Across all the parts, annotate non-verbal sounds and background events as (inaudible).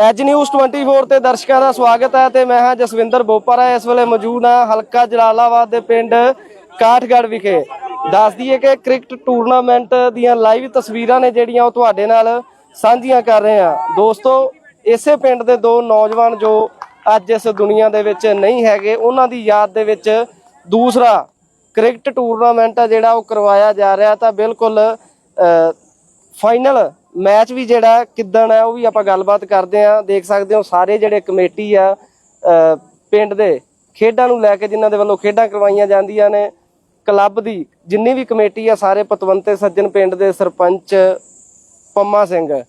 As news 24 ਤੇ ਦਰਸ਼ਕਾਂ ਦਾ ਸਵਾਗਤ ਹੈ ਤੇ ਮੈਂ ਹਾਂ ਜਸਵਿੰਦਰ ਬੋਪਰਾ। ਇਸ ਵੇਲੇ ਮੌਜੂਦ ਹਾਂ ਹਲਕਾ ਜਲਾਲਾਬਾਦ ਦੇ ਪਿੰਡ ਕਾਠਗੜ੍ਹ ਵਿਖੇ। ਦੱਸ ਦਈਏ ਕਿ ਕ੍ਰਿਕਟ ਟੂਰਨਾਮੈਂਟ ਦੀਆਂ ਲਾਈਵ ਤਸਵੀਰਾਂ ਨੇ ਜਿਹੜੀਆਂ ਉਹ ਤੁਹਾਡੇ ਨਾਲ ਸਾਂਝੀਆਂ ਕਰ ਰਹੇ ਹਾਂ। ਦੋਸਤੋ ਇਸੇ ਪਿੰਡ ਦੇ ਦੋ ਨੌਜਵਾਨ ਜੋ ਅੱਜ ਇਸ ਦੁਨੀਆ ਦੇ ਵਿੱਚ ਨਹੀਂ ਹੈਗੇ ਉਹਨਾਂ ਦੀ ਯਾਦ ਦੇ ਵਿੱਚ ਦੂਸਰਾ ਕ੍ਰਿਕਟ ਟੂਰਨਾਮੈਂਟ ਆ ਜਿਹੜਾ ਉਹ ਕਰਵਾਇਆ ਜਾ ਰਿਹਾ ਤਾਂ ਬਿਲਕੁਲ ਅ, ਫਾਈਨਲ ਮੈਚ ਵੀ ਜਿਹੜਾ ਕਿੱਦਣ ਹੈ, ਉਹ ਵੀ ਆਪਾਂ ਗੱਲਬਾਤ ਕਰਦੇ ਆਂ ਦੇਖ ਸਕਦੇ ਹੋ ਸਾਰੇ ਜਿਹੜੇ ਕਮੇਟੀ ਆ ਪਿੰਡ ਦੇ ਖੇਡਾਂ ਨੂੰ ਲੈ ਕੇ ਜਿਨ੍ਹਾਂ ਦੇ ਵੱਲੋਂ ਖੇਡਾਂ ਕਰਵਾਈਆਂ ਜਾਂਦੀਆਂ ਨੇ, ਕਲੱਬ ਦੀ ਜਿੰਨੀ ਵੀ ਕਮੇਟੀ ਆ, ਸਾਰੇ ਪਤਵੰਤੇ ਸੱਜਣ ਪਿੰਡ ਦੇ ਸਰਪੰਚ ਪੰਮਾ ਸਿੰਘ।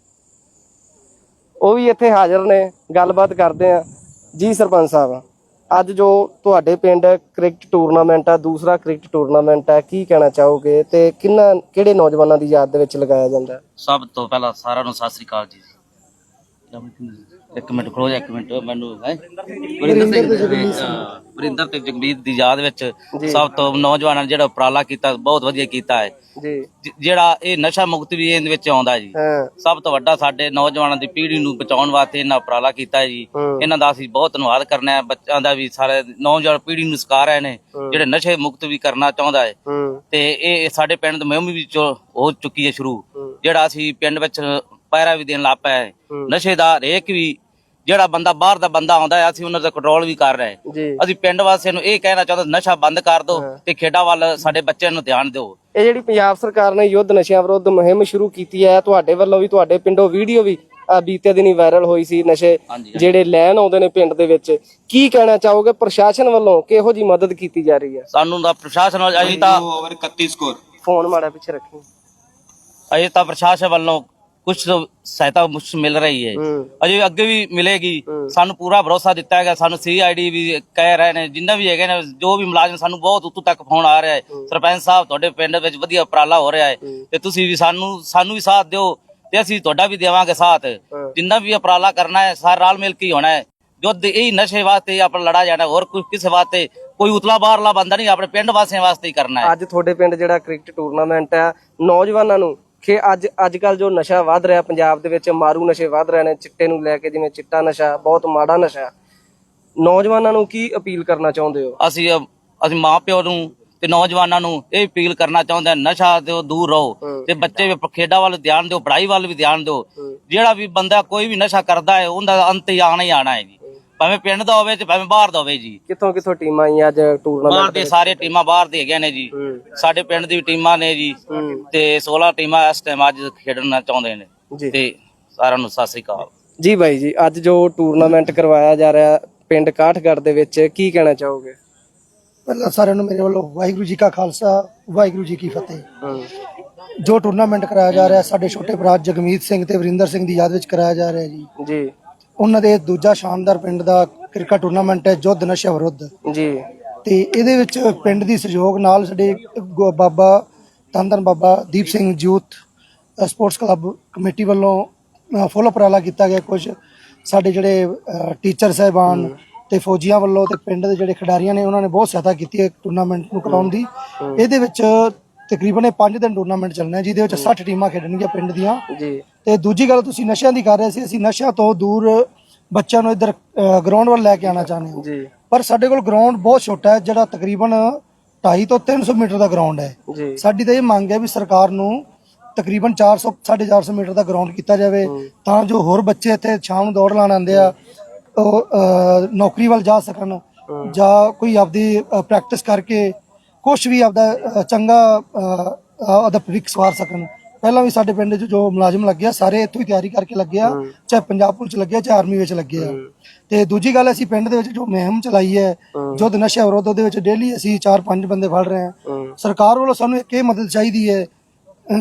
ਉਹ ਵੀ ਇੱਥੇ ਹਾਜ਼ਰ ਨੇ, ਗੱਲਬਾਤ ਕਰਦੇ ਆ ਜੀ ਸਰਪੰਚ ਸਾਹਿਬ। ਅੱਜ ਜੋ ਤੁਹਾਡੇ ਪਿੰਡ ਕ੍ਰਿਕਟ ਟੂਰਨਾਮੈਂਟ ਆ, ਦੂਸਰਾ ਕ੍ਰਿਕਟ ਟੂਰਨਾਮੈਂਟ ਆ, ਕੀ ਕਹਿਣਾ ਚਾਹੋਗੇ ਤੇ ਕਿੰਨਾ, ਕਿਹੜੇ ਨੌਜਵਾਨਾਂ ਦੀ ਯਾਦ ਦੇ ਵਿੱਚ ਲਗਾਇਆ ਜਾਂਦਾ ਹੈ? ਸਭ ਤੋਂ ਪਹਿਲਾਂ ਸਾਰਿਆਂ ਨੂੰ ਸਤਿ ਸ੍ਰੀ ਅਕਾਲ ਜੀ ਇੱਕ ਮਿੰਟ ਜਾ ਇੱਕ ਮਿੰਟ ਮੈਨੂੰ ਹੈ। ਵਰਿੰਦਰ ਸਿੰਘ। ਵਰਿੰਦਰ ਤੇ ਜਗਮੀਤ ਦੀ ਯਾਦ ਵਿੱਚ ਸਭ ਤੋਂ ਨੌਜਵਾਨਾਂ ਨੇ ਜਿਹੜਾ ਉਪਰਾਲਾ ਕੀਤਾ ਬਹੁਤ ਵਧੀਆ ਕੀਤਾ ਹੈ। ਜੀ। ਜਿਹੜਾ ਇਹ ਨਸ਼ਾ ਮੁਕਤ ਵੀ ਇਹਦੇ ਵਿੱਚ ਆਉਂਦਾ ਜੀ। ਸਭ ਤੋਂ ਵੱਡਾ ਸਾਡੇ ਨੌਜਵਾਨਾਂ ਦੀ ਪੀੜ੍ਹੀ ਨੂੰ ਬਚਾਉਣ ਵਾਸਤੇ ਇਹਨਾਂ ਉਪਰਾਲਾ ਕੀਤਾ ਜੀ। ਇਹਨਾਂ ਦਾ ਅਸੀਂ ਬਹੁਤ ਧੰਨਵਾਦ ਕਰਨਾ ਹੈ। ਬੱਚਿਆਂ ਦਾ ਵੀ ਸਾਰੇ ਨੌਜਵਾਨ ਪੀੜ੍ਹੀ ਨੂੰ ਸਿਖਾ ਰਹੇ ਨੇ ਜਿਹੜੇ ਨਸ਼ੇ ਮੁਕਤ ਵੀ ਕਰਨਾ ਚਾਹੁੰਦਾ ਹੈ। ਤੇ ਇਹ ਸਾਡੇ ਪਿੰਡ ਦੀ ਮੁਹਿੰਮ ਵੀ ਹੋ ਚੁੱਕੀ ਹੈ ਸ਼ੁਰੂ। ਜਿਹੜਾ ਅਸੀਂ ਪਿੰਡ ਵਿੱਚ ਪੈਰਾ ਵੀ ਦੇਣ ਲੱਗ ਪਏ। ਨਸ਼ੇ ਦਾ ਹਰੇਕ ਵੀ ਜਿਹੜਾ ਬੰਦਾ ਬਾਹਰ ਦਾ ਬੰਦਾ ਆਉਂਦਾ ਹੈ ਅਸੀਂ ਉਹਨਾਂ ਦਾ ਕੰਟਰੋਲ ਵੀ ਕਰ ਰਹੇ ਅਸੀਂ ਪਿੰਡ ਵਾਸੀਆਂ ਨੂੰ ਇਹ ਕਹਿਣਾ ਚਾਹੁੰਦੇ ਨਸ਼ਾ ਬੰਦ ਕਰ ਦਿਓ ਤੇ ਖੇਡਾਂ ਵੱਲ ਸਾਡੇ ਬੱਚਿਆਂ ਨੂੰ ਧਿਆਨ ਦਿਓ। ਇਹ ਜਿਹੜੀ ਪੰਜਾਬ ਸਰਕਾਰ ਨੇ ਯੁੱਧ ਨਸ਼ਿਆਂ ਵਿਰੁੱਧ ਮੁਹਿੰਮ ਸ਼ੁਰੂ ਕੀਤੀ ਹੈ ਤੁਹਾਡੇ ਵੱਲੋਂ ਵੀ ਤੁਹਾਡੇ ਪਿੰਡੋਂ ਵੀਡੀਓ ਵੀ ਆ ਬੀਤੇ ਦਿਨੀ ਵਾਇਰਲ ਹੋਈ ਸੀ ਨਸ਼ੇ ਜਿਹੜੇ ਲੈਣ ਆਉਂਦੇ ਨੇ ਪਿੰਡ ਦੇ ਵਿੱਚ। ਕੀ ਕਹਿਣਾ ਚਾਹੋਗੇ ਪ੍ਰਸ਼ਾਸਨ ਵੱਲੋਂ? ਕਿਹੋ ਜੀ ਮਦਦ ਕੀਤੀ ਜਾ ਰਹੀ ਹੈ? ਸਾਨੂੰ ਦਾ ਪ੍ਰਸ਼ਾਸਨ ਵੱਲ ਅਸੀਂ ਤਾਂ ਓਵਰ 31 ਸਕੋਰ ਫੋਨ ਮਾੜਾ ਪਿੱਛੇ ਰੱਖੀ। ਅਜੇ ਤਾਂ ਪ੍ਰਸ਼ਾਸਨ ਵੱਲੋਂ ਕੁਝ ਸਹਾਇਤਾ ਮੁਛ ਮਿਲ ਰਹੀ ਹੈ। ਅਜੇ ਅੱਗੇ ਵੀ ਮਿਲੇਗੀ। ਸਾਨੂੰ ਪੂਰਾ ਭਰੋਸਾ ਦਿੱਤਾ ਹੈਗਾ। ਸਾਨੂੰ ਸੀਆਈਡੀ ਵੀ ਕਹਿ ਰਹੇ ਨੇ ਜਿੰਨਾ ਵੀ ਹੈਗੇ ਨੇ ਜੋ ਵੀ ਮੁਲਾਜ਼ਮ ਸਾਨੂੰ ਬਹੁਤ ਉੱਤੋਂ ਤੱਕ ਫੋਨ ਆ ਰਿਹਾ ਹੈ। ਸਰਪੰਚ ਸਾਹਿਬ ਤੁਹਾਡੇ ਪਿੰਡ ਵਿੱਚ ਵਧੀਆ ਉਪਰਾਲਾ ਹੋ ਰਿਹਾ ਹੈ। ਤੇ ਤੁਸੀਂ ਵੀ ਸਾਨੂੰ ਸਾਨੂੰ ਵੀ ਸਾਥ ਦਿਓ ਤੇ ਅਸੀਂ ਤੁਹਾਡਾ ਵੀ ਦੇਵਾਂਗੇ ਸਾਥ। ਜਿੰਨਾ ਵੀ ਉਪਰਾਲਾ ਕਰਨਾ ਹੈ ਸਾਰਾ ਰਲ ਮਿਲ ਕੇ ਹੋਣਾ ਹੈ। ਯੁੱਧ ਇਹ ਨਸ਼ੇ ਵਾਸਤੇ ਆਪਣਾ ਲੜਾ ਜਾਣਾ ਹੋਰ ਕੋਈ ਕਿਸੇ ਵਾਸਤੇ ਕੋਈ ਉਤਲਾ ਬਾਹਰਲਾ ਬੰਦਾ ਨਹੀਂ ਆਪਣੇ ਪਿੰਡ ਵਾਸੀਆਂ ਵਾਸਤੇ ਹੀ ਕਰਨਾ ਹੈ। ਅੱਜ ਤੁਹਾਡੇ ਪਿੰਡ ਜਿਹੜਾ ਕ੍ਰਿਕਟ ਟੂਰਨਾਮੈਂਟ ਹੈ ਨੌਜਵਾਨਾਂ ਨੂੰ ਕਿ ਅੱਜ ਅੱਜ ਕੱਲ ਜੋ ਨਸ਼ਾ ਵੱਧ ਰਿਹਾ ਪੰਜਾਬ ਦੇ ਵਿੱਚ ਮਾਰੂ ਨਸ਼ੇ ਵੱਧ ਰਹੇ ਨੇ ਚਿੱਟੇ ਨੂੰ ਲੈ ਕੇ ਜਿਵੇਂ ਚਿੱਟਾ ਨਸ਼ਾ ਬਹੁਤ ਮਾੜਾ ਨਸ਼ਾ। ਨੌਜਵਾਨਾਂ ਨੂੰ ਕੀ ਅਪੀਲ ਕਰਨਾ ਚਾਹੁੰਦੇ ਹੋ? ਅਸੀਂ ਅਸੀਂ ਮਾਪਿਓ ਨੂੰ ਤੇ ਨੌਜਵਾਨਾਂ ਨੂੰ ਇਹ ਅਪੀਲ ਕਰਨਾ ਚਾਹੁੰਦੇ ਨਸ਼ਾ ਤੋਂ ਦੂਰ ਰਹੋ। ਤੇ ਬੱਚੇ ਵੀ ਖੇਡਾਂ ਵੱਲ ਧਿਆਨ ਦਿਓ ਪੜ੍ਹਾਈ ਵੱਲ ਵੀ ਧਿਆਨ ਦਿਓ। ਜਿਹੜਾ ਵੀ ਬੰਦਾ ਕੋਈ ਵੀ ਨਸ਼ਾ ਕਰਦਾ ਹੈ ਉਹਦਾ ਅੰਤ ਆਣਾ ਹੀ ਆਣਾ ਹੈ ਜੀ। ਭਾਵੇਂ ਪਿੰਡ ਦਾ ਹੋਵੇ ਤੇ ਭਾਵੇਂ ਬਾਹਰ ਦਾ ਹੋਵੇ ਜੀ। ਕਿੱਥੋਂ ਕਿੱਥੋਂ ਟੀਮਾਂ ਆਈਆਂ ਅੱਜ ਬਾਹਰ ਟੂਰਨਾਮੈਂਟ ਦੇ ਸਾਰੇ ਟੀਮਾਂ ਬਾਹਰ ਦੇ ਹੈਗੇ ਨੇ ਜੀ। ਹੂੰ। ਸਾਡੇ ਪਿੰਡ ਦੀ ਵੀ ਟੀਮਾਂ ਨੇ ਜੀ। ਤੇ 16 ਟੀਮਾਂ ਇਸ ਟਾਈਮ ਅੱਜ ਖੇਡਣਾ ਚਾਹੁੰਦੇ ਨੇ। ਜੀ। ਤੇ ਸਾਰਿਆਂ ਨੂੰ ਸਤਿ ਸ੍ਰੀ ਅਕਾਲ। ਜੀ ਬਾਈ ਜੀ ਅੱਜ ਜੋ ਟੂਰਨਾਮੈਂਟ ਕਰਵਾਇਆ ਜਾ ਰਿਹਾ ਪਿੰਡ ਕਾਠਗੜ੍ਹ ਦੇ ਵਿੱਚ ਕੀ ਕਹਿਣਾ ਚਾਹੋਗੇ? ਪਹਿਲਾਂ ਸਾਰਿਆਂ ਨੂੰ ਮੇਰੇ ਵੱਲੋਂ ਵਾਹਿਗੁਰੂ ਜੀ ਕਾ ਖਾਲਸਾ ਵਾਹਿਗੁਰੂ ਜੀ ਕੀ ਫਤਿਹ। ਹੂੰ। ਜੋ ਟੂਰਨਾਮੈਂਟ ਕਰਾਇਆ ਜਾ ਰਿਹਾ ਸਾਡੇ ਛੋਟੇ ਭਰਾ ਜਗਮੀਤ ਸਿੰਘ ਤੇ ਵਰਿੰਦਰ ਸਿੰਘ ਦੀ ਯਾਦ ਵਿੱਚ ਕਰਾਇਆ ਜਾ ਰਿਹਾ ਜੀ। ਜੀ। ਉਹਨਾਂ ਦੇ ਦੂਜਾ ਸ਼ਾਨਦਾਰ ਪਿੰਡ ਦਾ ਕ੍ਰਿਕਟ ਟੂਰਨਾਮੈਂਟ ਹੈ ਜੁੱਧ ਨਸ਼ਾ ਵਿਰੁੱਧ। ਜੀ। ਤੇ ਇਹਦੇ ਵਿੱਚ ਪਿੰਡ ਦੀ ਸਹਿਯੋਗ ਨਾਲ ਸਾਡੇ ਗੋ- ਬਾਬਾ ਤੰਦਨ ਬਾਬਾ ਦੀਪ ਸਿੰਘ ਅ, ਸਪੋਰਟਸ ਕਲੱਬ ਕਮੇਟੀ ਵੱਲੋਂ ਫੁੱਲ ਉਪਰਾਲਾ ਕੀਤਾ ਗਿਆ ਕੁਝ ਸਾਡੇ ਜਿਹੜੇ ਟੀਚਰ ਸਹਿਬਾਨ ਤੇ ਫੌਜੀਆਂ ਵੱਲੋਂ ਤੇ ਪਿੰਡ ਦੇ ਜਿਹੜੇ ਖਿਡਾਰੀਆਂ ਨੇ ਉਹਨਾਂ ਨੇ ਬਹੁਤ ਸਹਾਇਤਾ ਕੀਤੀ ਹੈ ਟੂਰਨਾਮੈਂਟ ਨੂੰ ਕਰਾਉਣ ਦੀ। ਇਹਦੇ ਵਿੱਚ ਤਕਰੀਬਨ ਇਹ 5 ਦਿਨ ਟੂਰਨਾਮੈਂਟ ਚੱਲਣਾ ਹੈ ਜਿਹਦੇ ਵਿੱਚ 60 ਟੀਮਾਂ ਖੇਡਣਗੀਆਂ ਪਿੰਡ ਦੀਆਂ। ਜੀ। ਤੇ ਦੂਜੀ ਗੱਲ ਤੁਸੀਂ ਨਸ਼ਿਆਂ ਦੀ ਕਰ ਰਹੇ ਸੀ ਅਸੀਂ ਨਸ਼ਿਆਂ ਤੋਂ ਦੂਰ ਬੱਚਿਆਂ ਨੂੰ ਇੱਧਰ ਗਰਾਊਂਡ ਵੱਲ ਲੈ ਕੇ ਆਉਣਾ ਚਾਹੁੰਦੇ ਹਾਂ। ਜੀ। ਪਰ ਸਾਡੇ ਕੋਲ ਗਰਾਊਂਡ ਬਹੁਤ ਛੋਟਾ ਹੈ ਜਿਹੜਾ ਤਕਰੀਬਨ 2.5 ਤੋਂ 300 ਮੀਟਰ ਦਾ ਗਰਾਊਂਡ ਹੈ। ਜੀ। ਸਾਡੀ ਤਾਂ ਇਹ ਮੰਗ ਹੈ ਵੀ ਸਰਕਾਰ ਨੂੰ ਤਕਰੀਬਨ 400 450 ਮੀਟਰ ਦਾ ਗਰਾਊਂਡ ਕੀਤਾ ਜਾਵੇ। ਤਾਂ ਜੋ ਹੋਰ ਬੱਚੇ ਇੱਥੇ ਸ਼ਾਮ ਨੂੰ ਦੌੜ ਲਾਣ ਆਉਂਦੇ ਆ ਉਹ ਅਹ, ਨੌਕਰੀ ਵੱਲ ਜਾ ਸਕਣ ਜਾਂ ਕੋਈ ਆਪਦੀ ਪ੍ਰੈਕਟਿਸ ਕਰਕੇ ਕੁਝ ਵੀ ਆਪਦਾ ਚੰਗਾ ਆਪਦਾ ਭਵਿੱਖ ਸਵਾਰ ਸਕਣ। ਪਹਿਲਾਂ ਵੀ ਸਾਡੇ ਪਿੰਡ 'ਚ ਜੋ ਮੁਲਾਜ਼ਮ ਲੱਗਿਆ ਸਾਰੇ ਇੱਥੋਂ ਹੀ ਤਿਆਰੀ ਕਰਕੇ ਲੱਗੇ ਆ ਚਾਹੇ ਪੰਜਾਬ ਪੁਲਿਸ ਲੱਗਿਆ ਚਾਹੇ ਆਰਮੀ ਵਿੱਚ ਲੱਗੇ ਆ ਤੇ ਦੂਜੀ ਗੱਲ ਅਸੀਂ ਪਿੰਡ ਦੇ ਵਿੱਚ ਜੋ ਮੁਹਿੰਮ ਚਲਾਈ ਹੈ ਜੁੱਧ ਨਸ਼ਾ ਵਿਰੋਧ ਉਹਦੇ ਵਿੱਚ ਡੇਲੀ ਅਸੀਂ 4-5 ਬੰਦੇ ਫੜ ਰਹੇ ਹਾਂ। ਸਰਕਾਰ ਵੱਲੋਂ ਸਾਨੂੰ ਇੱਕ ਇਹ ਮਦਦ ਚਾਹੀਦੀ ਹੈ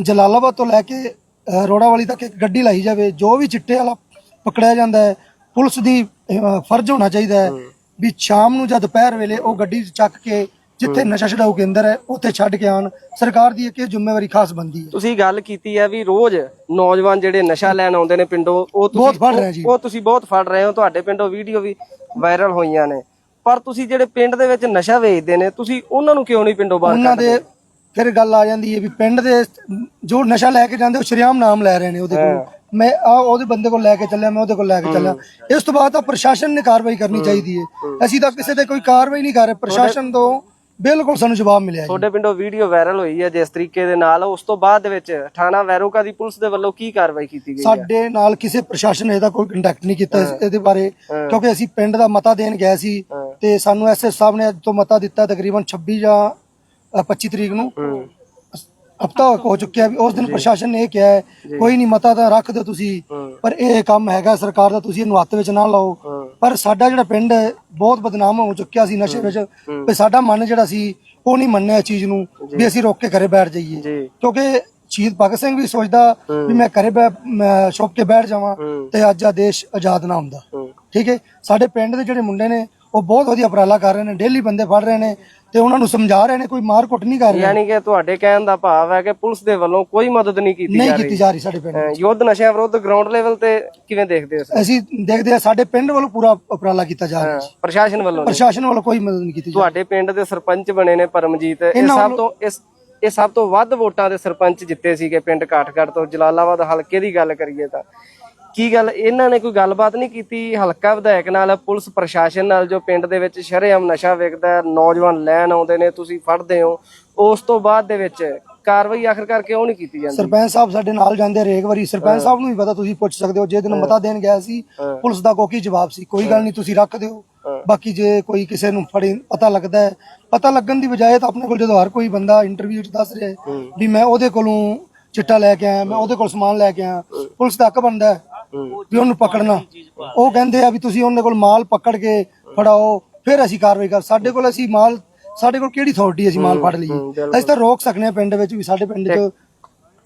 ਜਲਾਲਾਬਾਦ ਤੋਂ ਲੈ ਕੇ ਰੋੜਾ ਵਾਲੀ ਤੱਕ ਇੱਕ ਗੱਡੀ ਲਾਈ ਜਾਵੇ ਜੋ ਵੀ ਚਿੱਟੇ ਵਾਲਾ ਪਕੜਿਆ ਜਾਂਦਾ ਹੈ ਪੁਲਿਸ ਦੀ ਫਰਜ਼ ਹੋਣਾ ਚਾਹੀਦਾ ਹੈ। ਵੀ ਸ਼ਾਮ ਨੂੰ ਜਾਂ ਦੁਪਹਿਰ ਵੇਲੇ ਉਹ ਗੱਡੀ ਚੱਕ ਕੇ ਜਿੱਥੇ ਨਸ਼ਾ ਛਡਾਊ ਕੇਂਦਰ ਹੈ ਉੱਥੇ ਛੱਡ ਕੇ ਆਣ ਸਰਕਾਰ ਦੀ ਇੱਕ ਇਹ ਜ਼ਿੰਮੇਵਾਰੀ ਖਾਸ ਬੰਦੀ ਹੈ। ਤੁਸੀਂ ਗੱਲ ਕੀਤੀ ਹੈ ਵੀ ਰੋਜ਼ ਨੌਜਵਾਨ ਜਿਹੜੇ ਨਸ਼ਾ ਲੈਣ ਆਉਂਦੇ ਨੇ ਪਿੰਡੋਂ ਉਹ ਤੁਸੀਂ ਬਹੁਤ ਫੜ ਰਹੇ ਜੀ। ਉਹ ਤੁਸੀਂ ਬਹੁਤ ਫੜ ਰਹੇ ਹੋ। ਤੁਹਾਡੇ ਪਿੰਡੋਂ ਵੀਡੀਓ ਵੀ ਵਾਇਰਲ ਹੋਈਆਂ ਨੇ। ਪਰ ਤੁਸੀਂ ਜਿਹੜੇ ਪਿੰਡ ਦੇ ਵਿੱਚ ਨਸ਼ਾ ਵੇਚਦੇ ਨੇ ਤੁਸੀਂ ਉਹਨਾਂ ਨੂੰ ਕਿਉਂ ਨਹੀਂ ਪਿੰਡੋਂ ਬਾਹਰ ਉਹਨਾਂ ਦੇ ਫਿਰ ਗੱਲ ਆ ਜਾਂਦੀ ਹੈ ਵੀ ਪਿੰਡ ਦੇ ਜੋ ਨਸ਼ਾ ਲੈ ਕੇ ਜਾਂਦੇ ਉਹ ਸ਼ਰੀਆਮ ਨਾਮ ਲੈ ਰਹੇ ਨੇ ਉਹਦੇ ਕੋਲ। ਮੈਂ ਆ ਉਹਦੇ ਬੰਦੇ ਕੋਲ ਲੈ ਕੇ ਚੱਲਿਆ ਮੈਂ ਉਹਦੇ ਕੋਲ ਲੈ ਕੇ ਚੱਲਿਆ। ਇਸ ਤੋਂ ਬਾਅਦ ਤਾਂ ਪ੍ਰਸ਼ਾਸਨ ਨੇ ਕਾਰਵਾਈ ਕਰਨੀ ਚਾਹੀਦੀ ਹੈ। ਅਸੀਂ ਤਾਂ ਕਿਸੇ ਤੇ ਕੋਈ ਕਾਰਵਾਈ ਨਹੀਂ ਕਰ ਰਹੇ। ਪ੍ਰਸ਼ਾਸਨ ਤੋਂ ਬਿਲਕੁਲ ਸਾਨੂੰ ਜਵਾਬ ਮਿਲਿਆ ਜੀ। ਤੁਹਾਡੇ ਪਿੰਡੋਂ ਵੀਡੀਓ ਵਾਇਰਲ ਹੋਈ ਹੈ ਜਿਸ ਤਰੀਕੇ ਦੇ ਨਾਲ ਉਸ ਤੋਂ ਬਾਅਦ ਦੇ ਵਿੱਚ ਥਾਣਾ ਵੈਰੋਕਾ ਦੀ ਪੁਲਿਸ ਦੇ ਵੱਲੋਂ ਕੀ ਕਾਰਵਾਈ ਕੀਤੀ ਗਈ ਹੈ? ਸਾਡੇ ਨਾਲ ਕਿਸੇ ਪ੍ਰਸ਼ਾਸਨ ਨੇ ਇਹਦਾ ਕੋਈ ਕੰਟੈਕਟ ਨਹੀਂ ਕੀਤਾ ਇਸ- ਇਹਦੇ ਬਾਰੇ ਕਿਉਂਕਿ ਅਸੀਂ ਪਿੰਡ ਦਾ ਮਤਾ ਦੇਣ ਗਏ ਸੀ ਤੇ ਸਾਨੂੰ ਐਸਐਸ ਸਾਹਿਬ ਨੇ ਅੱਜ ਤੋਂ ਮਤਾ ਦਿੱਤਾ ਤਕਰੀਬਨ 26 ਜਾਂ ਅ, 25 ਤਰੀਕ ਨੂੰ। ਹਫਤਾ ਹੋ ਚੁੱਕਿਆ ਵੀ ਉਸ ਦਿਨ ਪ੍ਰਸ਼ਾਸਨ ਨੇ ਇਹ ਕਿਹਾ ਹੈ ਕੋਈ ਨਹੀਂ ਮਤਾ ਤਾਂ ਰੱਖ ਦਿਓ ਤੁਸੀਂ ਪਰ ਇਹ ਕੰਮ ਹੈਗਾ ਸਰਕਾਰ ਦਾ ਤੁਸੀਂ ਇਹਨੂੰ ਹੱਥ ਵਿੱਚ ਨਾ ਲਾਓ। ਪਰ ਸਾਡਾ ਜਿਹੜਾ ਪਿੰਡ ਹੈ ਬਹੁਤ ਬਦਨਾਮ ਹੋ ਚੁੱਕਿਆ ਸੀ ਨਸ਼ੇ ਵਿੱਚ। ਤੇ ਸਾਡਾ ਮਨ ਜਿਹੜਾ ਸੀ ਉਹ ਨਹੀਂ ਮੰਨਿਆ ਇਸ ਚੀਜ਼ ਨੂੰ ਵੀ ਅਸੀਂ ਰੋਕ ਕੇ ਘਰੇ ਬੈਠ ਜਾਈਏ। ਕਿਉਂਕਿ ਸ਼ਹੀਦ ਭਗਤ ਸਿੰਘ ਵੀ ਸੋਚਦਾ ਵੀ ਮੈਂ ਘਰੇ ਬੈ ਛੁਪ ਕੇ ਬੈਠ ਜਾਵਾਂ ਤੇ ਅੱਜ ਆ ਦੇਸ਼ ਆਜ਼ਾਦ ਨਾ ਹੁੰਦਾ। ਠੀਕ ਹੈ? ਸਾਡੇ ਪਿੰਡ ਦੇ ਜਿਹੜੇ ਮੁੰਡੇ ਨੇ ਉਹ ਬਹੁਤ ਵਧੀਆ ਉਪਰਾਲਾ ਕਰ ਰਹੇ ਨੇ ਡੇਲੀ ਬੰਦੇ ਫੜ ਰਹੇ ਨੇ ਤੇ ਉਹਨਾਂ ਨੂੰ ਸਮਝਾ ਰਹੇ ਨੇ ਕੋਈ ਮਾਰ ਕੁੱਟ ਨਹੀਂ ਕਰ ਰਿਹਾ। ਯਾਨੀ ਕਿ ਤੁਹਾਡੇ ਕਹਿਣ ਦਾ ਭਾਵ ਹੈ ਕਿ ਪੁਲਿਸ ਦੇ ਵੱਲੋਂ ਕੋਈ ਮਦਦ ਨਹੀਂ ਕੀਤੀ ਨਹੀਂ ਜਾ ਕੀਤੀ ਰਹੀ। ਜਾ ਰਹੀ ਸਾਡੇ ਪਿੰਡ ਅਹ ਯੁੱਧ ਨਸ਼ਿਆਂ ਵਿਰੁੱਧ ਗਰਾਊਂਡ ਲੈਵਲ ਤੇ ਕਿਵੇਂ ਦੇਖਦੇ ਹੋ? ਅਸੀਂ ਦੇਖਦੇ ਆ ਸਾਡੇ ਪਿੰਡ ਵੱਲੋਂ ਪੂਰਾ ਉਪਰਾਲਾ ਕੀਤਾ ਜਾ ਰਿਹਾ। ਜੀ ਪ੍ਰਸ਼ਾਸਨ ਵੱਲੋਂ ਨਹੀਂ। ਪ੍ਰਸ਼ਾਸਨ ਵੱਲੋਂ ਕੋਈ ਮਦਦ ਨਹੀਂ ਕੀਤੀ ਜਾ ਤੁਹਾਡੇ ਪਿੰਡ ਦੇ ਸਰਪੰਚ ਬਣੇ ਨੇ ਪਰਮਜੀਤ। ਇਹ ਸਭ ਤੋਂ ਇਸ ਇਹ ਸਭ ਤੋਂ ਵੱਧ ਵੋਟਾਂ ਦੇ ਸਰਪੰਚ ਜਿੱਤੇ ਸੀਗੇ ਪਿੰਡ ਕਾਠਗੜ੍ਹ ਤੋਂ। ਜਲਾਲਾਬਾਦ ਹਲਕੇ ਦੀ ਗੱਲ ਕਰੀਏ ਤਾਂ। ਕੀ ਗੱਲ ਇਹਨਾਂ ਨੇ ਕੋਈ ਗੱਲਬਾਤ ਨਹੀਂ ਕੀਤੀ? ਹਲਕਾ ਵਿਧਾਇਕ ਨਾਲ ਪੁਲਿਸ ਪ੍ਰਸ਼ਾਸਨ ਨਾਲ ਜੋ ਪਿੰਡ ਦੇ ਵਿੱਚ ਸ਼ਰੇਆਮ ਨਸ਼ਾ ਵਿਕਦਾ ਹੈ, ਨੌਜਵਾਨ ਲੈਣ ਆਉਂਦੇ ਨੇ ਤੁਸੀਂ ਫੜਦੇ ਹੋ। ਉਸ ਤੋਂ ਬਾਅਦ ਦੇ ਵਿੱਚ ਕਾਰਵਾਈ ਆਖਰਕਾਰ ਕਿਉਂ ਨਹੀਂ ਕੀਤੀ ਜਾਂਦੀ? ਸਰਪੰਚ ਸਾਹਿਬ ਸਾਡੇ ਨਾਲ ਜਾਂਦੇ ਹਰੇਕ ਵਾਰੀ। ਸਰਪੰਚ ਸਾਹਿਬ ਨੂੰ ਵੀ ਪਤਾ ਤੁਸੀਂ ਪੁੱਛ ਸਕਦੇ ਹੋ ਜੇ ਦਿਨ ਮਤਾ ਦੇਣ ਗਿਆ ਸੀ ਪੁਲਿਸ ਦਾ ਕੋਈ ਜਵਾਬ ਸੀ। ਕੋਈ ਗੱਲ ਨਹੀਂ ਤੁਸੀਂ ਰੱਖ ਦਿਓ। ਬਾਕੀ ਜੇ ਕੋਈ ਕਿਸੇ ਨੂੰ ਫੜੀ ਪਤਾ ਲੱਗਦਾ ਹੈ। ਪਤਾ ਲੱਗਣ ਦੀ ਬਜਾਏ ਤਾਂ ਆਪਣੇ ਕੋਲ ਜਦੋਂ ਹਰ ਕੋਈ ਬੰਦਾ ਇੰਟਰਵਿਊ 'ਚ ਦੱਸ ਰਿਹਾ ਹੈ ਵੀ ਮੈਂ ਉਹਦੇ ਕੋਲੋਂ ਚਿੱਟਾ ਲੈ ਕੇ ਆਇਆ ਮੈਂ ਉਹਦੇ ਕੋਲ ਸਮਾਨ ਲੈ ਕੇ ਆਇਆ। ਪੁਲਿਸ ਦਾ ਹੱਕ ਬਣਦਾ ਹੈ। ਵੀ ਉਹਨੂੰ ਪਕੜਨਾ। ਉਹ ਕਹਿੰਦੇ ਆ ਵੀ ਤੁਸੀਂ ਉਹਨਾਂ ਕੋਲ ਮਾਲ ਪਕੜ ਕੇ ਫੜਾਓ ਫਿਰ ਅਸੀਂ ਕਾਰਵਾਈ ਕਰ ਸਾਡੇ ਕੋਲ ਅਸੀਂ ਮਾਲ ਸਾਡੇ ਕੋਲ ਕਿਹੜੀ ਅਥਾਰਟੀ ਅਸੀਂ ਮਾਲ ਫੜ ਲਈਏ? ਅਸੀਂ ਤਾਂ ਰੋਕ ਸਕਨੇ ਆ ਪਿੰਡ ਵਿੱਚ ਵੀ ਸਾਡੇ ਪਿੰਡ 'ਚ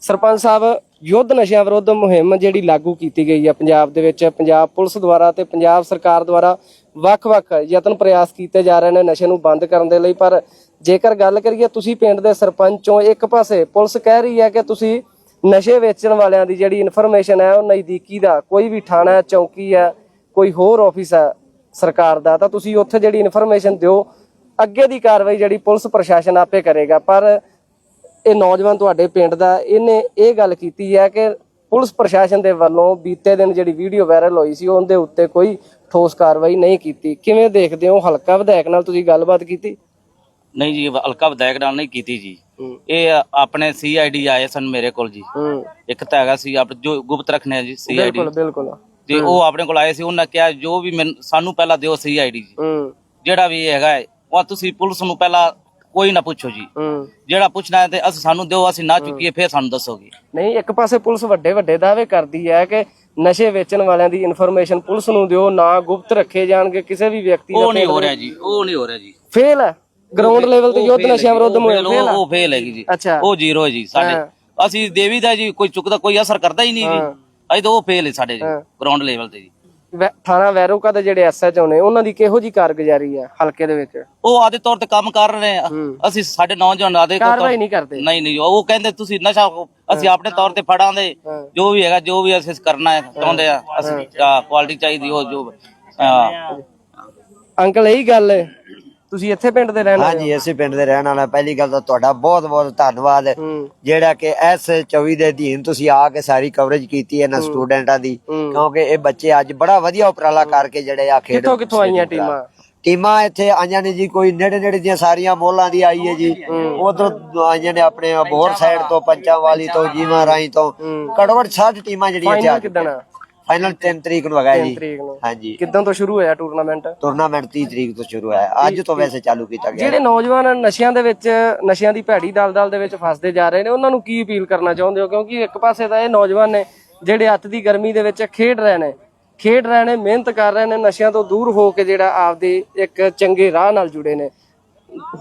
ਸਰਪੰਚ ਸਾਹਿਬ ਯੁੱਧ ਨਸ਼ਿਆਂ ਵਿਰੁੱਧ ਮੁਹਿੰਮ ਜਿਹੜੀ ਲਾਗੂ ਕੀਤੀ ਗਈ ਹੈ ਪੰਜਾਬ ਦੇ ਵਿੱਚ ਪੰਜਾਬ ਪੁਲਿਸ ਦੁਆਰਾ ਤੇ ਪੰਜਾਬ ਸਰਕਾਰ ਦੁਆਰਾ ਵੱਖ-ਵੱਖ ਯਤਨ ਪ੍ਰਯਾਸ ਕੀਤੇ ਜਾ ਰਹੇ ਨੇ ਨਸ਼ੇ ਨੂੰ ਬੰਦ ਕਰਨ ਦੇ ਲਈ ਪਰ ਜੇਕਰ ਗੱਲ ਕਰੀਏ ਤੁਸੀਂ ਪਿੰਡ ਦੇ ਸਰਪੰਚੋਂ ਇੱਕ ਪਾਸੇ ਪੁਲਿਸ ਕਹਿ ਰਹੀ ਹੈ ਕਿ ਤੁਸੀਂ ਨਸ਼ੇ ਵੇਚਣ ਵਾਲਿਆਂ ਦੀ ਜਿਹੜੀ ਇਨਫੋਰਮੇਸ਼ਨ ਹੈ ਉਹ ਨਜ਼ਦੀਕੀ ਦਾ, ਕੋਈ ਵੀ ਥਾਣਾ ਚੌਕੀ ਹੈ, ਕੋਈ ਹੋਰ ਆਫਿਸ ਹੈ ਸਰਕਾਰ ਦਾ, ਤਾਂ ਤੁਸੀਂ ਉੱਥੇ ਜਿਹੜੀ ਇਨਫੋਰਮੇਸ਼ਨ ਦਿਓ, ਅੱਗੇ ਦੀ ਕਾਰਵਾਈ ਜਿਹੜੀ ਪੁਲਿਸ ਪ੍ਰਸ਼ਾਸਨ ਆਪੇ ਕਰੇਗਾ। ਪਰ ਇਹ ਨੌਜਵਾਨ ਤੁਹਾਡੇ ਪਿੰਡ ਦਾ, ਇਹਨੇ ਇਹ ਗੱਲ ਕੀਤੀ ਹੈ ਕਿ ਪੁਲਿਸ ਪ੍ਰਸ਼ਾਸਨ ਦੇ ਵੱਲੋਂ ਬੀਤੇ ਦਿਨ ਜਿਹੜੀ ਵੀਡੀਓ ਵਾਇਰਲ ਹੋਈ ਸੀ, ਉਹਦੇ ਉੱਤੇ ਕੋਈ ਠੋਸ ਕਾਰਵਾਈ ਨਹੀਂ ਕੀਤੀ। ਕਿਵੇਂ ਦੇਖਦੇ ਹੋ? ਹਲਕਾ ਵਿਧਾਇਕ ਨਾਲ ਤੁਸੀਂ ਗੱਲਬਾਤ ਕੀਤੀ? ਨਹੀਂ ਜੀ ਹਲਕਾ ਵਿਧਾਇਕ ਨਾਲ ਨਹੀਂ ਕੀਤੀ ਜੀ। ਇਹ ਆਪਣੇ ਸੀਆਈਡੀ ਆਏ ਸਨ ਮੇਰੇ ਕੋਲ ਜੀ। ਇੱਕ ਤਾਂ ਹੈਗਾ ਸੀ ਆਪ ਜੋ ਗੁਪਤ ਰੱਖਣੇ ਆ ਜੀ ਸੀਆਈਡੀ ਬਿਲਕੁਲ ਬਿਲਕੁਲ। ਤੇ ਉਹ ਆਪਣੇ ਕੋਲ ਆਏ ਸੀ ਉਹਨਾਂ ਕਿਹਾ ਜੋ ਵੀ ਸਾਨੂੰ ਪਹਿਲਾਂ ਦਿਓ ਸੀਆਈਡੀ ਜੀ। ਜਿਹੜਾ ਵੀ ਹੈਗਾ ਉਹ ਤੁਸੀਂ ਪੁਲਿਸ ਨੂੰ ਪਹਿਲਾਂ ਕੋਈ ਨਾ ਪੁੱਛੋ ਜੀ। ਜਿਹੜਾ ਪੁੱਛਣਾ ਤੇ ਅਸੀਂ ਸਾਨੂੰ ਦਿਓ ਅਸੀਂ ਨਾ ਚੁੱਕੀਏ ਫਿਰ ਸਾਨੂੰ ਦੱਸੋਗੇ। ਨਹੀਂ ਇੱਕ ਪਾਸੇ ਪੁਲਿਸ ਵੱਡੇ ਵੱਡੇ ਦਾਅਵੇ ਕਰਦੀ ਹੈ ਕਿ ਨਸ਼ੇ ਵੇਚਣ ਵਾਲਿਆਂ ਦੀ ਇਨਫੋਰਮੇਸ਼ਨ ਪੁਲਿਸ ਨੂੰ ਦਿਓ ਨਾ ਗੁਪਤ ਰੱਖੇ ਜਾਣਗੇ ਕਿਸੇ ਵੀ ਵਿਅਕਤੀ ਉਹ ਨਹੀਂ ਹੋ ਰਿਹਾ ਜੀ ਉਹ ਨਹੀਂ ਹੋ ਰਿਹਾ ਜੀ। ਫੇਲ ਹੈ। ਗਰਾਊਂਡ ਲੈਵਲ ਤੇ ਯੁੱਧ ਨਸ਼ਿਆਂ ਵਿਰੁੱਧ ਮੁਹਿੰਮ ਫੇਲ ਉਹ ਫੇਲ ਹੈਗੀ ਜੀ। ਅੱਛਾ। ਉਹ ਜ਼ੀਰੋ ਹੈ ਜੀ ਸਾਡੇ। ਅਸੀਂ ਦੇਵੀ ਦਾ ਜੀ ਕੋਈ ਚੁੱਕਦਾ ਕੋਈ ਅਸਰ ਕਰਦਾ ਹੀ ਨਹੀਂ ਜੀ। ਅਸੀਂ ਤਾਂ ਉਹ ਫੇਲ ਹੈ ਸਾਡੇ ਜੀ ਗਰਾਊਂਡ ਲੈਵਲ ਤੇ ਜੀ। ਥਾਣਾ ਵੈਰੋਕਾ ਦੇ ਜਿਹੜੇ ਐਸਐਚਓ ਨੇ ਉਹਨਾਂ ਦੀ ਕਿਹੋ ਜੀ ਕਾਰਗੁਜ਼ਾਰੀ ਹੈ ਹਲਕੇ ਦੇ ਵਿੱਚ? ਉਹ ਆਦੇ ਤੌਰ ਤੇ ਕੰਮ ਕਰ ਰਹੇ ਆ। ਅਸੀਂ ਸਾਡੇ ਨੌਜਵਾਨ ਆਦੇ ਕਾਰਵਾਈ ਨਹੀਂ ਕਰਦੇ। ਨਹੀਂ ਨਹੀਂ ਉਹ ਕਹਿੰਦੇ ਤੁਸੀਂ ਨਸ਼ਾ ਅਸੀਂ ਆਪਣੇ ਤੌਰ ਤੇ ਫੜਾਂਦੇ ਜੋ ਵੀ ਹੈਗਾ ਜੋ ਵੀ ਅਸੀਂ ਕਰਨਾ ਹੈ ਚਾਹੁੰਦੇ ਆ ਅਸੀਂ ਕੁਆਲਿਟੀ ਚਾਹੀਦੀ ਉਹ ਜੋ। ਅੰਕਲ ਇਹੀ ਗੱਲ ਹੈ। ਤੁਸੀਂ ਇੱਥੇ ਪਿੰਡ ਦੇ ਰਹਿਣ ਵਾਲੇ ਹਾਂਜੀ ਅਸੀਂ ਪਿੰਡ ਦੇ ਰਹਿਣ ਵਾਲਾ ਪਹਿਲੀ ਗੱਲ ਤਾਂ ਤੁਹਾਡਾ ਬਹੁਤ ਬਹੁਤ ਧੰਨਵਾਦ। ਜਿਹੜਾ ਕਿ ਐਸ 24 ਦੇ ਅਧੀਨ ਤੁਸੀਂ ਆ ਕੇ ਸਾਰੀ ਕਵਰੇਜ ਕੀਤੀ ਹੈ। ਨਾ ਸਟੂਡੈਂਟਾਂ ਦੀ ਕਿਉਂਕਿ ਇਹ ਬੱਚੇ ਅੱਜ ਬੜਾ ਵਧੀਆ ਉਪਰਾਲਾ ਕਰਕੇ ਜਿਹੜੇ ਆ ਖੇਡ ਕਿੱਥੋਂ ਕਿੱਥੋਂ ਆਈਆਂ ਟੀਮਾਂ? ਟੀਮਾਂ ਇੱਥੇ ਆਈਆਂ ਨੇ ਜੀ ਕੋਈ ਨੇੜੇ ਨੇੜੇ ਦੀਆਂ ਸਾਰੀਆਂ ਮੋਹਲਾਂ ਦੀ ਆਈ ਹੈ ਜੀ। ਉਧਰ ਆਈਆਂ ਨੇ ਆਪਣੇ ਬੋਰ ਸਾਈਡ ਤੋਂ ਪੰਚਾਂ ਵਾਲੀ ਤੋਂ ਜੀਵਾਂ ਰਾਈ ਤੋਂ। ਘੱਟੋ ਘੱਟ 60 ਟੀਮਾਂ ਜਿਹੜੀਆਂ ਇੱਥੇ ਆ? ਫਾਈਨਲ ਕਿੱਦਣ ਆ ਫਾਈਨਲ 3 ਤਰੀਕ ਨੂੰ ਹੈਗਾ ਜੀ। ਤਰੀਕ ਨੂੰ। ਹਾਂਜੀ। ਕਿੱਦਾਂ ਤੋਂ ਸ਼ੁਰੂ ਹੋਇਆ ਟੂਰਨਾਮੈਂਟ ਟੂਰਨਾਮੈਂਟ 30 ਤਰੀਕ ਤੋਂ ਸ਼ੁਰੂ ਹੈ ਅੱਜ ਤੋਂ ਵੈਸੇ ਚਾਲੂ ਕੀਤਾ ਗਿਆ। ਜਿਹੜੇ ਨੌਜਵਾਨ ਨਸ਼ਿਆਂ ਦੇ ਵਿੱਚ ਨਸ਼ਿਆਂ ਦੀ ਭੈੜੀ ਦਲਦਲ ਦੇ ਵਿੱਚ ਫਸਦੇ ਜਾ ਰਹੇ ਨੇ ਉਹਨਾਂ ਨੂੰ ਕੀ ਅਪੀਲ ਕਰਨਾ ਚਾਹੁੰਦੇ ਹੋ? ਕਿਉਂਕਿ ਇੱਕ ਪਾਸੇ ਤਾਂ ਇਹ ਨੌਜਵਾਨ ਨੇ ਜਿਹੜੇ ਅੱਤ ਦੀ ਗਰਮੀ ਦੇ ਵਿੱਚ ਖੇਡ ਰਹੇ ਨੇ ਖੇਡ ਰਹੇ ਨੇ ਮਿਹਨਤ ਕਰ ਰਹੇ ਨੇ ਨਸ਼ਿਆਂ ਤੋਂ ਦੂਰ ਹੋ ਕੇ ਜਿਹੜਾ ਆਪਦੇ ਇੱਕ ਚੰਗੇ ਰਾਹ ਨਾਲ ਜੁੜੇ ਨੇ।